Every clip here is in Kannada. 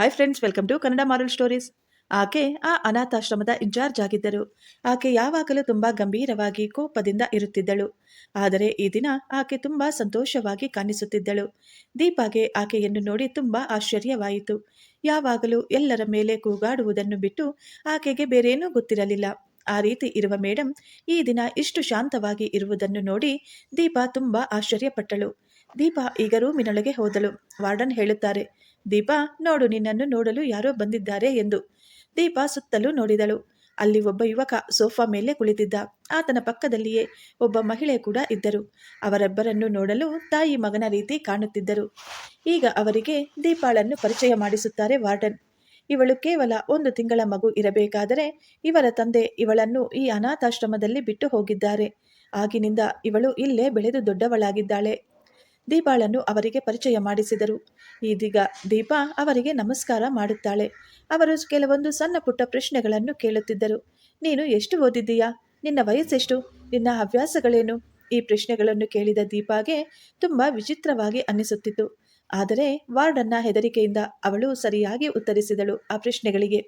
Hi friends welcome to Kannada moral stories ಆಕೆ ಆ ಅನಾಥಾಶ್ರಮದ ಇನ್ಚಾರ್ಜ್ ಆಗಿದ್ದರು. ಆಕೆ ಯಾವಾಗಲೂ ತುಂಬಾ ಗಂಭೀರವಾಗಿ ಕೋಪದಿಂದ ಇರುತ್ತಿದ್ದಳು. ಆದರೆ ಈ ದಿನ ಆಕೆ ತುಂಬಾ ಸಂತೋಷವಾಗಿ ಕಾಣಿಸುತ್ತಿದ್ದಳು. ದೀಪಾಗೆ ಆಕೆಯನ್ನು ನೋಡಿ ತುಂಬಾ ಆಶ್ಚರ್ಯವಾಯಿತು. ಯಾವಾಗಲೂ ಎಲ್ಲರ ಮೇಲೆ ಕೂಗಾಡುವುದನ್ನು ಬಿಟ್ಟು ಆಕೆಗೆ ಬೇರೇನೂ ಗೊತ್ತಿರಲಿಲ್ಲ. ಆ ರೀತಿ ಇರುವ ಮೇಡಂ ಈ ದಿನ ಇಷ್ಟು ಶಾಂತವಾಗಿ ಇರುವುದನ್ನು ನೋಡಿ ದೀಪಾ ತುಂಬಾ ಆಶ್ಚರ್ಯಪಟ್ಟಳು. ದೀಪಾ ಈಗ ರೂಮಿನೊಳಗೆ ಹೋದಳು. ವಾರ್ಡನ್ ಹೇಳುತ್ತಾರೆ ದೀಪಾ, ನೋಡು, ನಿನ್ನನ್ನು ನೋಡಲು ಯಾರೋ ಬಂದಿದ್ದಾರೆ ಎಂದು. ದೀಪ ಸುತ್ತಲೂ ನೋಡಿದಳು. ಅಲ್ಲಿ ಒಬ್ಬ ಯುವಕ ಸೋಫಾ ಮೇಲೆ ಕುಳಿತಿದ್ದ. ಆತನ ಪಕ್ಕದಲ್ಲಿಯೇ ಒಬ್ಬ ಮಹಿಳೆ ಕೂಡ ಇದ್ದರು. ಅವರೊಬ್ಬರನ್ನು ನೋಡಲು ತಾಯಿ ಮಗನ ರೀತಿ ಕಾಣುತ್ತಿದ್ದರು. ಈಗ ಅವರಿಗೆ ದೀಪಾಳನ್ನು ಪರಿಚಯ ಮಾಡಿಸುತ್ತಾರೆ ವಾರ್ಡನ್. ಇವಳು ಕೇವಲ ಒಂದು ತಿಂಗಳ ಮಗು ಇರಬೇಕಾದರೆ ಇವರ ತಂದೆ ಇವಳನ್ನು ಈ ಅನಾಥಾಶ್ರಮದಲ್ಲಿ ಬಿಟ್ಟು ಹೋಗಿದ್ದಾರೆ. ಆಗಿನಿಂದ ಇವಳು ಇಲ್ಲೇ ಬೆಳೆದು ದೊಡ್ಡವಳಾಗಿದ್ದಾಳೆ. ದೀಪಾಳನ್ನು ಅವರಿಗೆ ಪರಿಚಯ ಮಾಡಿಸಿದರು. ಇದೀಗ ದೀಪಾ ಅವರಿಗೆ ನಮಸ್ಕಾರ ಮಾಡುತ್ತಾಳೆ. ಅವರು ಕೆಲವೊಂದು ಸಣ್ಣ ಪುಟ್ಟ ಪ್ರಶ್ನೆಗಳನ್ನು ಕೇಳುತ್ತಿದ್ದರು. ನೀನು ಎಷ್ಟು ಓದಿದ್ದೀಯಾ? ನಿನ್ನ ವಯಸ್ಸೆಷ್ಟು? ನಿನ್ನ ಹವ್ಯಾಸಗಳೇನು? ಈ ಪ್ರಶ್ನೆಗಳನ್ನು ಕೇಳಿದ ದೀಪಾಗೆ ತುಂಬ ವಿಚಿತ್ರವಾಗಿ ಅನ್ನಿಸುತ್ತಿತ್ತು. ಆದರೆ ವಾರ್ಡನ್ನ ಹೆದರಿಕೆಯಿಂದ ಅವಳು ಸರಿಯಾಗಿ ಉತ್ತರಿಸಿದಳು ಆ ಪ್ರಶ್ನೆಗಳಿಗೆ.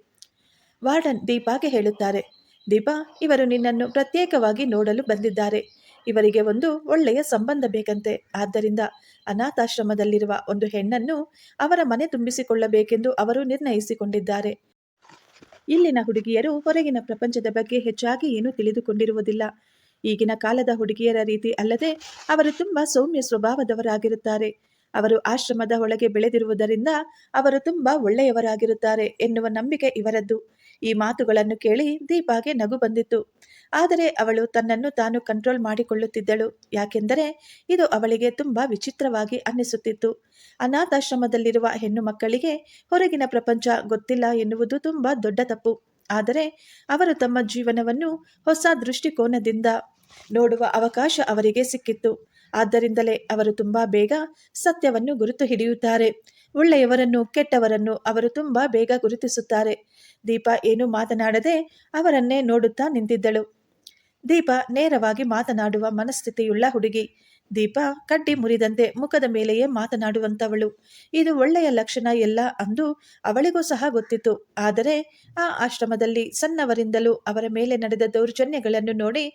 ವಾರ್ಡನ್ ದೀಪಾಗೆ ಹೇಳುತ್ತಾರೆ, ದೀಪಾ, ಇವರು ನಿನ್ನನ್ನು ಪ್ರತ್ಯೇಕವಾಗಿ ನೋಡಲು ಬಂದಿದ್ದಾರೆ. ಇವರಿಗೆ ಒಂದು ಒಳ್ಳೆಯ ಸಂಬಂಧ ಬೇಕಂತೆ. ಆದ್ದರಿಂದ ಅನಾಥಾಶ್ರಮದಲ್ಲಿರುವ ಒಂದು ಹೆಣ್ಣನ್ನು ಅವರ ಮನೆ ತುಂಬಿಸಿಕೊಳ್ಳಬೇಕೆಂದು ಅವರು ನಿರ್ಣಯಿಸಿಕೊಂಡಿದ್ದಾರೆ. ಇಲ್ಲಿನ ಹುಡುಗಿಯರು ಹೊರಗಿನ ಪ್ರಪಂಚದ ಬಗ್ಗೆ ಹೆಚ್ಚಾಗಿ ಏನೂ ತಿಳಿದುಕೊಂಡಿರುವುದಿಲ್ಲ. ಈಗಿನ ಕಾಲದ ಹುಡುಗಿಯರ ರೀತಿ ಅಲ್ಲದೆ ಅವರು ತುಂಬ ಸೌಮ್ಯ ಸ್ವಭಾವದವರಾಗಿರುತ್ತಾರೆ. ಅವರು ಆಶ್ರಮದ ಒಳಗೆ ಬೆಳೆದಿರುವುದರಿಂದ ಅವರು ತುಂಬ ಒಳ್ಳೆಯವರಾಗಿರುತ್ತಾರೆ ಎನ್ನುವ ನಂಬಿಕೆ ಇವರದ್ದು. ಈ ಮಾತುಗಳನ್ನು ಕೇಳಿ ದೀಪಾಗೆ ನಗು ಬಂದಿತ್ತು. ಆದರೆ ಅವಳು ತನ್ನನ್ನು ತಾನು ಕಂಟ್ರೋಲ್ ಮಾಡಿಕೊಳ್ಳುತ್ತಿದ್ದಳು. ಯಾಕೆಂದರೆ ಇದು ಅವಳಿಗೆ ತುಂಬ ವಿಚಿತ್ರವಾಗಿ ಅನ್ನಿಸುತ್ತಿತ್ತು. ಅನಾಥಾಶ್ರಮದಲ್ಲಿರುವ ಹೆಣ್ಣು ಮಕ್ಕಳಿಗೆ ಹೊರಗಿನ ಪ್ರಪಂಚ ಗೊತ್ತಿಲ್ಲ ಎನ್ನುವುದು ತುಂಬ ದೊಡ್ಡ ತಪ್ಪು. ಆದರೆ ಅವರು ತಮ್ಮ ಜೀವನವನ್ನು ಹೊಸ ದೃಷ್ಟಿಕೋನದಿಂದ ನೋಡುವ ಅವಕಾಶ ಅವರಿಗೆ ಸಿಕ್ಕಿತ್ತು. ಆದ್ದರಿಂದಲೇ ಅವರು ತುಂಬಾ ಬೇಗ ಸತ್ಯವನ್ನು ಗುರುತು ಹಿಡಿಯುತ್ತಾರೆ. ಒಳ್ಳೆಯವರನ್ನು ಕೆಟ್ಟವರನ್ನು ಅವರು ತುಂಬಾ ಬೇಗ ಗುರುತಿಸುತ್ತಾರೆ. ದೀಪ ಏನೂ ಮಾತನಾಡದೆ ಅವರನ್ನೇ ನೋಡುತ್ತಾ ನಿಂತಿದ್ದಳು. ದೀಪ ನೇರವಾಗಿ ಮಾತನಾಡುವ ಮನಸ್ಥಿತಿಯುಳ್ಳ ಹುಡುಗಿ. ದೀಪ ಕಡ್ಡಿ ಮುರಿದಂತೆ ಮುಖದ ಮೇಲೆಯೇ ಮಾತನಾಡುವಂಥವಳು ಇದು ಒಳ್ಳೆಯ ಲಕ್ಷಣ ಎಲ್ಲ ಅಂದು ಅವಳಿಗೂ ಸಹ ಗೊತ್ತಿತ್ತು. ಆದರೆ ಆ ಆಶ್ರಮದಲ್ಲಿ ಸಣ್ಣವರಿಂದಲೂ ಅವರ ಮೇಲೆ ನಡೆದ ದೌರ್ಜನ್ಯಗಳನ್ನು ನೋಡಿ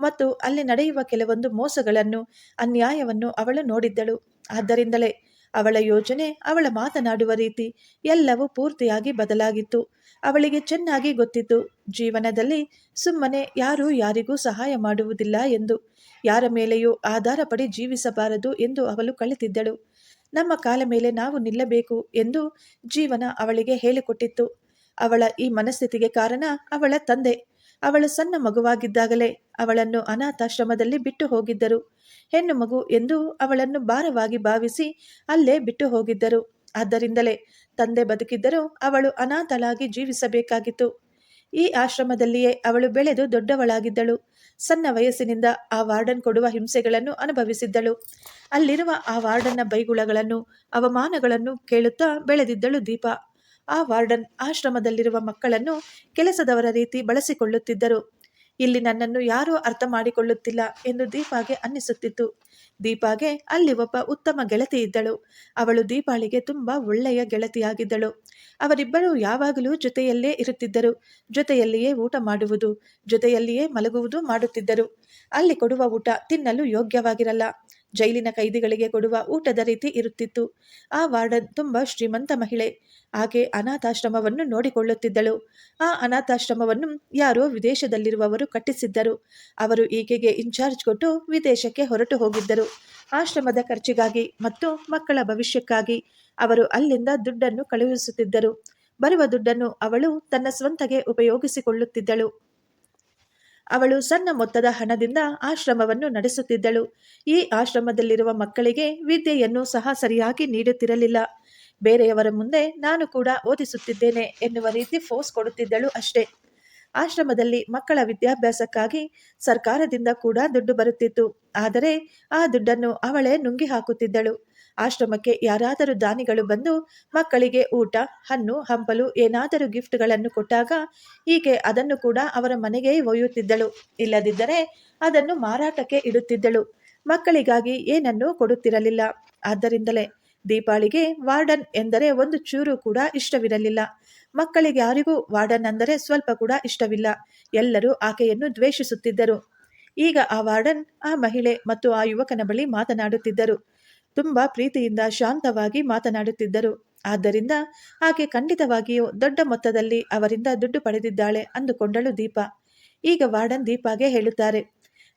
ಮತ್ತು ಅಲ್ಲಿ ನಡೆಯುವ ಕೆಲವೊಂದು ಮೋಸಗಳನ್ನು, ಅನ್ಯಾಯವನ್ನು ಅವಳು ನೋಡಿದ್ದಳು. ಆದ್ದರಿಂದಲೇ ಅವಳ ಯೋಜನೆ ಅವಳ ಮಾತನಾಡುವ ರೀತಿ ಎಲ್ಲವೂ ಪೂರ್ತಿಯಾಗಿ ಬದಲಾಗಿತ್ತು. ಅವಳಿಗೆ ಚೆನ್ನಾಗಿ ಗೊತ್ತಿತ್ತು. ಜೀವನದಲ್ಲಿ ಸುಮ್ಮನೆ ಯಾರೂ ಯಾರಿಗೂ ಸಹಾಯ ಮಾಡುವುದಿಲ್ಲ ಎಂದು, ಯಾರ ಮೇಲೆಯೂ ಆಧಾರ ಪಡಿ ಜೀವಿಸಬಾರದು ಎಂದು ಅವಳು ಕಲಿತಿದ್ದಳು. ನಮ್ಮ ಕಾಲ ಮೇಲೆ ನಾವು ನಿಲ್ಲಬೇಕು ಎಂದು ಜೀವನ ಅವಳಿಗೆ ಹೇಳಿಕೊಟ್ಟಿತ್ತು. ಅವಳ ಈ ಮನಸ್ಥಿತಿಗೆ ಕಾರಣ ಅವಳ ತಂದೆ. ಅವಳು ಸಣ್ಣ ಮಗುವಾಗಿದ್ದಾಗಲೇ ಅವಳನ್ನು ಅನಾಥಾಶ್ರಮದಲ್ಲಿ ಬಿಟ್ಟು ಹೋಗಿದ್ದರು. ಹೆಣ್ಣು ಮಗು ಎಂದು ಅವಳನ್ನು ಭಾರವಾಗಿ ಭಾವಿಸಿ ಅಲ್ಲೇ ಬಿಟ್ಟು ಹೋಗಿದ್ದರು. ಆದ್ದರಿಂದಲೇ ತಂದೆ ಬದುಕಿದ್ದರೂ ಅವಳು ಅನಾಥಳಾಗಿ ಜೀವಿಸಬೇಕಾಗಿತ್ತು. ಈ ಆಶ್ರಮದಲ್ಲಿಯೇ ಅವಳು ಬೆಳೆದು ದೊಡ್ಡವಳಾಗಿದ್ದಳು. ಸಣ್ಣ ವಯಸ್ಸಿನಿಂದ ಆ ವಾರ್ಡನ್ ಕೊಡುವ ಹಿಂಸೆಗಳನ್ನು ಅನುಭವಿಸಿದ್ದಳು. ಅಲ್ಲಿರುವ ಆ ವಾರ್ಡನ್ನ ಬೈಗುಳಗಳನ್ನು, ಅವಮಾನಗಳನ್ನು ಕೇಳುತ್ತಾ ಬೆಳೆದಿದ್ದಳು ದೀಪ. ಆ ವಾರ್ಡನ್ ಆಶ್ರಮದಲ್ಲಿರುವ ಮಕ್ಕಳನ್ನು ಕೆಲಸದವರ ರೀತಿ ಬಳಸಿಕೊಳ್ಳುತ್ತಿದ್ದರು. ಇಲ್ಲಿ ನನ್ನನ್ನು ಯಾರೂ ಅರ್ಥ ಮಾಡಿಕೊಳ್ಳುತ್ತಿಲ್ಲ ಎಂದು ದೀಪಾಗೆ ಅನ್ನಿಸುತ್ತಿತ್ತು. ದೀಪಾಗೆ ಅಲ್ಲಿ ಒಬ್ಬ ಉತ್ತಮ ಗೆಳತಿ ಇದ್ದಳು. ಅವಳು ದೀಪಾಳಿಗೆ ತುಂಬಾ ಒಳ್ಳೆಯ ಗೆಳತಿಯಾಗಿದ್ದಳು. ಅವರಿಬ್ಬರು ಯಾವಾಗಲೂ ಜೊತೆಯಲ್ಲೇ ಇರುತ್ತಿದ್ದರು. ಜೊತೆಯಲ್ಲಿಯೇ ಊಟ ಮಾಡುವುದು, ಜೊತೆಯಲ್ಲಿಯೇ ಮಲಗುವುದು ಮಾಡುತ್ತಿದ್ದರು. ಅಲ್ಲಿ ಕೊಡುವ ಊಟ ತಿನ್ನಲು ಯೋಗ್ಯವಾಗಿರಲ್ಲ. ಜೈಲಿನ ಕೈದಿಗಳಿಗೆ ಕೊಡುವ ಊಟದ ರೀತಿ ಇರುತ್ತಿತ್ತು. ಆ ವಾರ್ಡನ್ ತುಂಬ ಶ್ರೀಮಂತ ಮಹಿಳೆ. ಆಕೆ ಅನಾಥಾಶ್ರಮವನ್ನು ನೋಡಿಕೊಳ್ಳುತ್ತಿದ್ದಳು. ಆ ಅನಾಥಾಶ್ರಮವನ್ನು ಯಾರೋ ವಿದೇಶದಲ್ಲಿರುವವರು ಕಟ್ಟಿಸಿದ್ದರು. ಅವರು ಈಕೆಗೆ ಇನ್ಚಾರ್ಜ್ ಕೊಟ್ಟು ವಿದೇಶಕ್ಕೆ ಹೊರಟು ಹೋಗಿದ್ದರು. ಆಶ್ರಮದ ಖರ್ಚಿಗಾಗಿ ಮತ್ತು ಮಕ್ಕಳ ಭವಿಷ್ಯಕ್ಕಾಗಿ ಅವರು ಅಲ್ಲಿಂದ ದುಡ್ಡನ್ನು ಕಳುಹಿಸುತ್ತಿದ್ದರು. ಬರುವ ದುಡ್ಡನ್ನು ಅವಳು ತನ್ನ ಸ್ವಂತಗೆ ಉಪಯೋಗಿಸಿಕೊಳ್ಳುತ್ತಿದ್ದಳು. ಅವಳು ಸಣ್ಣ ಮೊತ್ತದ ಹಣದಿಂದ ಆಶ್ರಮವನ್ನು ನಡೆಸುತ್ತಿದ್ದಳು. ಈ ಆಶ್ರಮದಲ್ಲಿರುವ ಮಕ್ಕಳಿಗೆ ವಿದ್ಯೆಯನ್ನು ಸಹ ಸರಿಯಾಗಿ ನೀಡುತ್ತಿರಲಿಲ್ಲ. ಬೇರೆಯವರ ಮುಂದೆ ನಾನು ಕೂಡ ಓದಿಸುತ್ತಿದ್ದೇನೆ ಎನ್ನುವ ರೀತಿ ಫೋರ್ಸ್ ಕೊಡುತ್ತಿದ್ದಳು ಅಷ್ಟೇ. ಆಶ್ರಮದಲ್ಲಿ ಮಕ್ಕಳ ವಿದ್ಯಾಭ್ಯಾಸಕ್ಕಾಗಿ ಸರ್ಕಾರದಿಂದ ಕೂಡ ದುಡ್ಡು ಬರುತ್ತಿತ್ತು. ಆದರೆ ಆ ದುಡ್ಡನ್ನು ಅವಳೇ ನುಂಗಿ ಹಾಕುತ್ತಿದ್ದಳು ಆಶ್ರಮಕ್ಕೆ ಯಾರಾದರೂ ದಾನಿಗಳು ಬಂದು ಮಕ್ಕಳಿಗೆ ಊಟ, ಹಣ್ಣು, ಹಂಪಲು ಏನಾದರೂ ಗಿಫ್ಟ್ಗಳನ್ನು ಕೊಟ್ಟಾಗ ಈಕೆ ಅದನ್ನು ಕೂಡ ಅವರ ಮನೆಗೆ ಒಯ್ಯುತ್ತಿದ್ದಳು. ಇಲ್ಲದಿದ್ದರೆ ಅದನ್ನು ಮಾರಾಟಕ್ಕೆ ಇಡುತ್ತಿದ್ದಳು. ಮಕ್ಕಳಿಗಾಗಿ ಏನನ್ನೂ ಕೊಡುತ್ತಿರಲಿಲ್ಲ. ಆದ್ದರಿಂದಲೇ ದೀಪಾಳಿಗೆ ವಾರ್ಡನ್ ಎಂದರೆ ಒಂದು ಚೂರು ಕೂಡ ಇಷ್ಟವಿರಲಿಲ್ಲ. ಮಕ್ಕಳಿಗೆ ಯಾರಿಗೂ ವಾರ್ಡನ್ ಅಂದರೆ ಸ್ವಲ್ಪ ಕೂಡ ಇಷ್ಟವಿಲ್ಲ. ಎಲ್ಲರೂ ಆಕೆಯನ್ನು ದ್ವೇಷಿಸುತ್ತಿದ್ದರು. ಈಗ ಆ ವಾರ್ಡನ್, ಆ ಮಹಿಳೆ ಮತ್ತು ಆ ಯುವಕನ ಬಳಿ ಮಾತನಾಡುತ್ತಿದ್ದರು. ತುಂಬಾ ಪ್ರೀತಿಯಿಂದ ಶಾಂತವಾಗಿ ಮಾತನಾಡುತ್ತಿದ್ದರು. ಆದ್ದರಿಂದ ಆಕೆ ಖಂಡಿತವಾಗಿಯೂ ದೊಡ್ಡ ಮೊತ್ತದಲ್ಲಿ ಅವರಿಂದ ದುಡ್ಡು ಪಡೆದಿದ್ದಾಳೆ ಅಂದುಕೊಂಡಳು ದೀಪ. ಈಗ ವಾರ್ಡನ್ ದೀಪಾಗೆ ಹೇಳುತ್ತಾರೆ,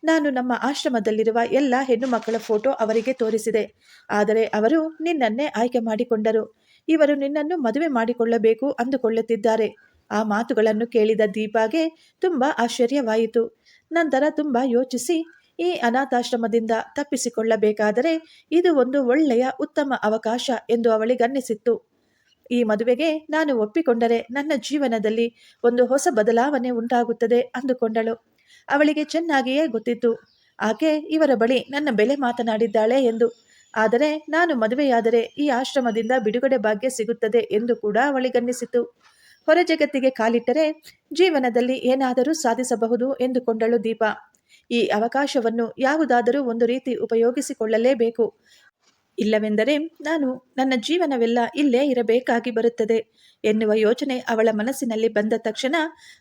ನಾನು ನಮ್ಮ ಆಶ್ರಮದಲ್ಲಿರುವ ಎಲ್ಲ ಹೆಣ್ಣು ಮಕ್ಕಳ ಫೋಟೋ ಅವರಿಗೆ ತೋರಿಸಿದೆ. ಆದರೆ ಅವರು ನಿನ್ನನ್ನೇ ಆಯ್ಕೆ ಮಾಡಿಕೊಂಡರು. ಇವರು ನಿನ್ನನ್ನು ಮದುವೆ ಮಾಡಿಕೊಳ್ಳಬೇಕು ಅಂದುಕೊಳ್ಳುತ್ತಿದ್ದಾರೆ. ಆ ಮಾತುಗಳನ್ನು ಕೇಳಿದ ದೀಪಾಗೆ ತುಂಬಾ ಆಶ್ಚರ್ಯವಾಯಿತು. ನಂತರ ತುಂಬಾ ಯೋಚಿಸಿ ಈ ಅನಾಥಾಶ್ರಮದಿಂದ ತಪ್ಪಿಸಿಕೊಳ್ಳಬೇಕಾದರೆ ಇದು ಒಂದು ಒಳ್ಳೆಯ ಉತ್ತಮ ಅವಕಾಶ ಎಂದು ಅವಳಿಗನ್ನಿಸಿತ್ತು. ಈ ಮದುವೆಗೆ ನಾನು ಒಪ್ಪಿಕೊಂಡರೆ ನನ್ನ ಜೀವನದಲ್ಲಿ ಒಂದು ಹೊಸ ಬದಲಾವಣೆ ಉಂಟಾಗುತ್ತದೆ ಅಂದುಕೊಂಡಳು. ಅವಳಿಗೆ ಚೆನ್ನಾಗಿಯೇ ಗೊತ್ತಿತ್ತು. ಆಕೆ ಇವರ ಬಳಿ ನನ್ನ ಬೆಲೆ ಮಾತನಾಡಿದ್ದಾಳೆ ಎಂದು. ಆದರೆ ನಾನು ಮದುವೆಯಾದರೆ ಈ ಆಶ್ರಮದಿಂದ ಬಿಡುಗಡೆ ಭಾಗ್ಯ ಸಿಗುತ್ತದೆ ಎಂದು ಕೂಡ ಅವಳಿಗನ್ನಿಸಿತು. ಹೊರ ಜಗತ್ತಿಗೆ ಕಾಲಿಟ್ಟರೆ ಜೀವನದಲ್ಲಿ ಏನಾದರೂ ಸಾಧಿಸಬಹುದು ಎಂದುಕೊಂಡಳು ದೀಪ. ಈ ಅವಕಾಶವನ್ನು ಯಾವುದಾದರೂ ಒಂದು ರೀತಿ ಉಪಯೋಗಿಸಿಕೊಳ್ಳಲೇಬೇಕು. ಇಲ್ಲವೆಂದರೆ ನಾನು ನನ್ನ ಜೀವನವೆಲ್ಲ ಇಲ್ಲೇ ಇರಬೇಕಾಗಿ ಬರುತ್ತದೆ ಎನ್ನುವ ಯೋಚನೆ ಅವಳ ಮನಸ್ಸಿನಲ್ಲಿ ಬಂದ ತಕ್ಷಣ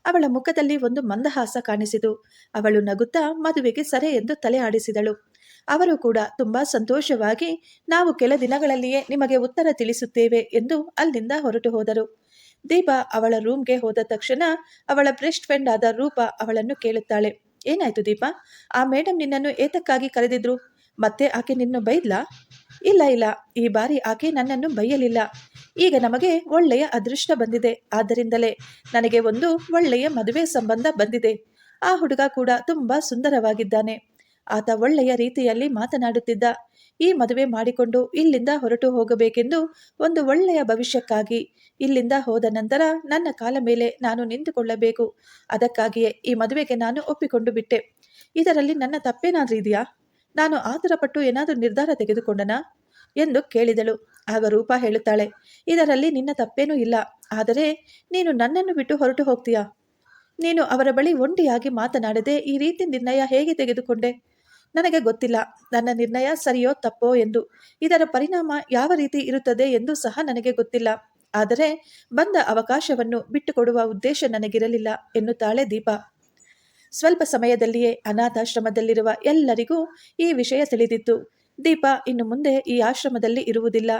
ಅವಳ ಮುಖದಲ್ಲಿ ಒಂದು ಮಂದಹಾಸ ಕಾಣಿಸಿತು. ಅವಳು ನಗುತ್ತಾ ಮದುವೆಗೆ ಸರೆ ಎಂದು ತಲೆ ಆಡಿಸಿದಳು. ಅವರು ಕೂಡ ತುಂಬಾ ಸಂತೋಷವಾಗಿ, ನಾವು ಕೆಲ ದಿನಗಳಲ್ಲಿಯೇ ನಿಮಗೆ ಉತ್ತರ ತಿಳಿಸುತ್ತೇವೆ ಎಂದು ಅಲ್ಲಿಂದ ಹೊರಟು ಹೋದರು. ದೀಪಾ ಅವಳ ರೂಮ್ಗೆ ಹೋದ ತಕ್ಷಣ ಅವಳ ಬ್ರೆಸ್ಟ್ ಫ್ರೆಂಡ್ ಆದ ರೂಪ ಅವಳನ್ನು ಕೇಳುತ್ತಾಳೆ. ಏನಾಯ್ತು ದೀಪ? ಆ ಮೇಡಮ್ ನಿನ್ನನ್ನು ಏತಕ್ಕಾಗಿ ಕರೆದಿದ್ರು? ಮತ್ತೆ ಆಕೆ ನಿನ್ನ ಬೈದ್ಲಾ? ಇಲ್ಲ ಇಲ್ಲ. ಈ ಬಾರಿ ಆಕೆ ನನ್ನನ್ನು ಬೈಯಲಿಲ್ಲ. ಈಗ ನಮಗೆ ಒಳ್ಳೆಯ ಅದೃಷ್ಟ ಬಂದಿದೆ. ಆದ್ದರಿಂದಲೇ ನನಗೆ ಒಂದು ಒಳ್ಳೆಯ ಮದುವೆ ಸಂಬಂಧ ಬಂದಿದೆ. ಆ ಹುಡುಗ ಕೂಡ ತುಂಬಾ ಸುಂದರವಾಗಿದ್ದಾನೆ. ಆತ ಒಳ್ಳೆಯ ರೀತಿಯಲ್ಲಿ ಮಾತನಾಡುತ್ತಿದ್ದ. ಈ ಮದುವೆ ಮಾಡಿಕೊಂಡು ಇಲ್ಲಿಂದ ಹೊರಟು ಹೋಗಬೇಕೆಂದು ಒಂದು ಒಳ್ಳೆಯ ಭವಿಷ್ಯಕ್ಕಾಗಿ ಇಲ್ಲಿಂದ ಹೋದ ನಂತರ ನನ್ನ ಕಾಲ ಮೇಲೆ ನಾನು ನಿಂತುಕೊಳ್ಳಬೇಕು. ಅದಕ್ಕಾಗಿಯೇ ಈ ಮದುವೆಗೆ ನಾನು ಒಪ್ಪಿಕೊಂಡು ಬಿಟ್ಟೆ. ಇದರಲ್ಲಿ ನನ್ನ ತಪ್ಪೇನಾದ್ರೂ ಇದೆಯಾ? ನಾನು ಆತುರಪಟ್ಟು ಏನಾದರೂ ನಿರ್ಧಾರ ತೆಗೆದುಕೊಂಡನಾ? ಎಂದು ಕೇಳಿದಳು. ಆಗ ರೂಪ ಹೇಳುತ್ತಾಳೆ, ಇದರಲ್ಲಿ ನಿನ್ನ ತಪ್ಪೇನೂ ಇಲ್ಲ. ಆದರೆ ನೀನು ನನ್ನನ್ನು ಬಿಟ್ಟು ಹೊರಟು ಹೋಗ್ತೀಯಾ? ನೀನು ಅವರ ಬಳಿ ಒಂಟಿಯಾಗಿ ಮಾತನಾಡದೆ ಈ ರೀತಿ ನಿರ್ಣಯ ಹೇಗೆ ತೆಗೆದುಕೊಂಡೆ? ನನಗೆ ಗೊತ್ತಿಲ್ಲ. ನನ್ನ ನಿರ್ಣಯ ಸರಿಯೋ ತಪ್ಪೋ ಎಂದು. ಇದರ ಪರಿಣಾಮ ಯಾವ ರೀತಿ ಇರುತ್ತದೆ ಎಂದು ಸಹ ನನಗೆ ಗೊತ್ತಿಲ್ಲ. ಆದರೆ ಬಂದ ಅವಕಾಶವನ್ನು ಬಿಟ್ಟುಕೊಡುವ ಉದ್ದೇಶ ನನಗಿರಲಿಲ್ಲ, ಎನ್ನುತ್ತಾಳೆ ದೀಪ. ಸ್ವಲ್ಪ ಸಮಯದಲ್ಲಿಯೇ ಅನಾಥಾಶ್ರಮದಲ್ಲಿರುವ ಎಲ್ಲರಿಗೂ ಈ ವಿಷಯ ತಿಳಿದಿತ್ತು. ದೀಪ ಇನ್ನು ಮುಂದೆ ಈ ಆಶ್ರಮದಲ್ಲಿ ಇರುವುದಿಲ್ಲ.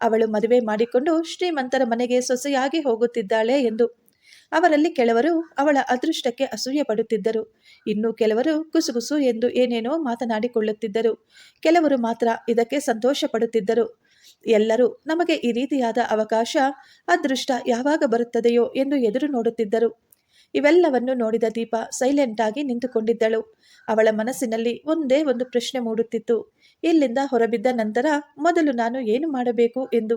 ಅವಳು ಮದುವೆ ಮಾಡಿಕೊಂಡು ಶ್ರೀಮಂತರ ಮನೆಗೆ ಸೊಸೆಯಾಗಿ ಹೋಗುತ್ತಿದ್ದಾಳೆ ಎಂದು. ಅವರಲ್ಲಿ ಕೆಲವರು ಅವಳ ಅದೃಷ್ಟಕ್ಕೆ ಅಸೂಯೆ ಪಡುತ್ತಿದ್ದರು ಇನ್ನು ಕೆಲವರು ಕುಸುಗುಸು ಎಂದು ಏನೇನೋ ಮಾತನಾಡಿಕೊಳ್ಳುತ್ತಿದ್ದರು. ಕೆಲವರು ಮಾತ್ರ ಇದಕ್ಕೆ ಸಂತೋಷ ಪಡುತ್ತಿದ್ದರು ಎಲ್ಲರೂ, ನಮಗೆ ಈ ರೀತಿಯಾದ ಅವಕಾಶ, ಅದೃಷ್ಟ ಯಾವಾಗ ಬರುತ್ತದೆಯೋ ಎಂದು ಎದುರು ನೋಡುತ್ತಿದ್ದರು. ಇವೆಲ್ಲವನ್ನು ನೋಡಿದ ದೀಪ ಸೈಲೆಂಟ್ ಆಗಿ ನಿಂತುಕೊಂಡಿದ್ದಳು. ಅವಳ ಮನಸ್ಸಿನಲ್ಲಿ ಒಂದೇ ಒಂದು ಪ್ರಶ್ನೆ ಮೂಡುತ್ತಿತ್ತು. ಇಲ್ಲಿಂದ ಹೊರಬಿದ್ದ ನಂತರ ಮೊದಲು ನಾನು ಏನು ಮಾಡಬೇಕು ಎಂದು?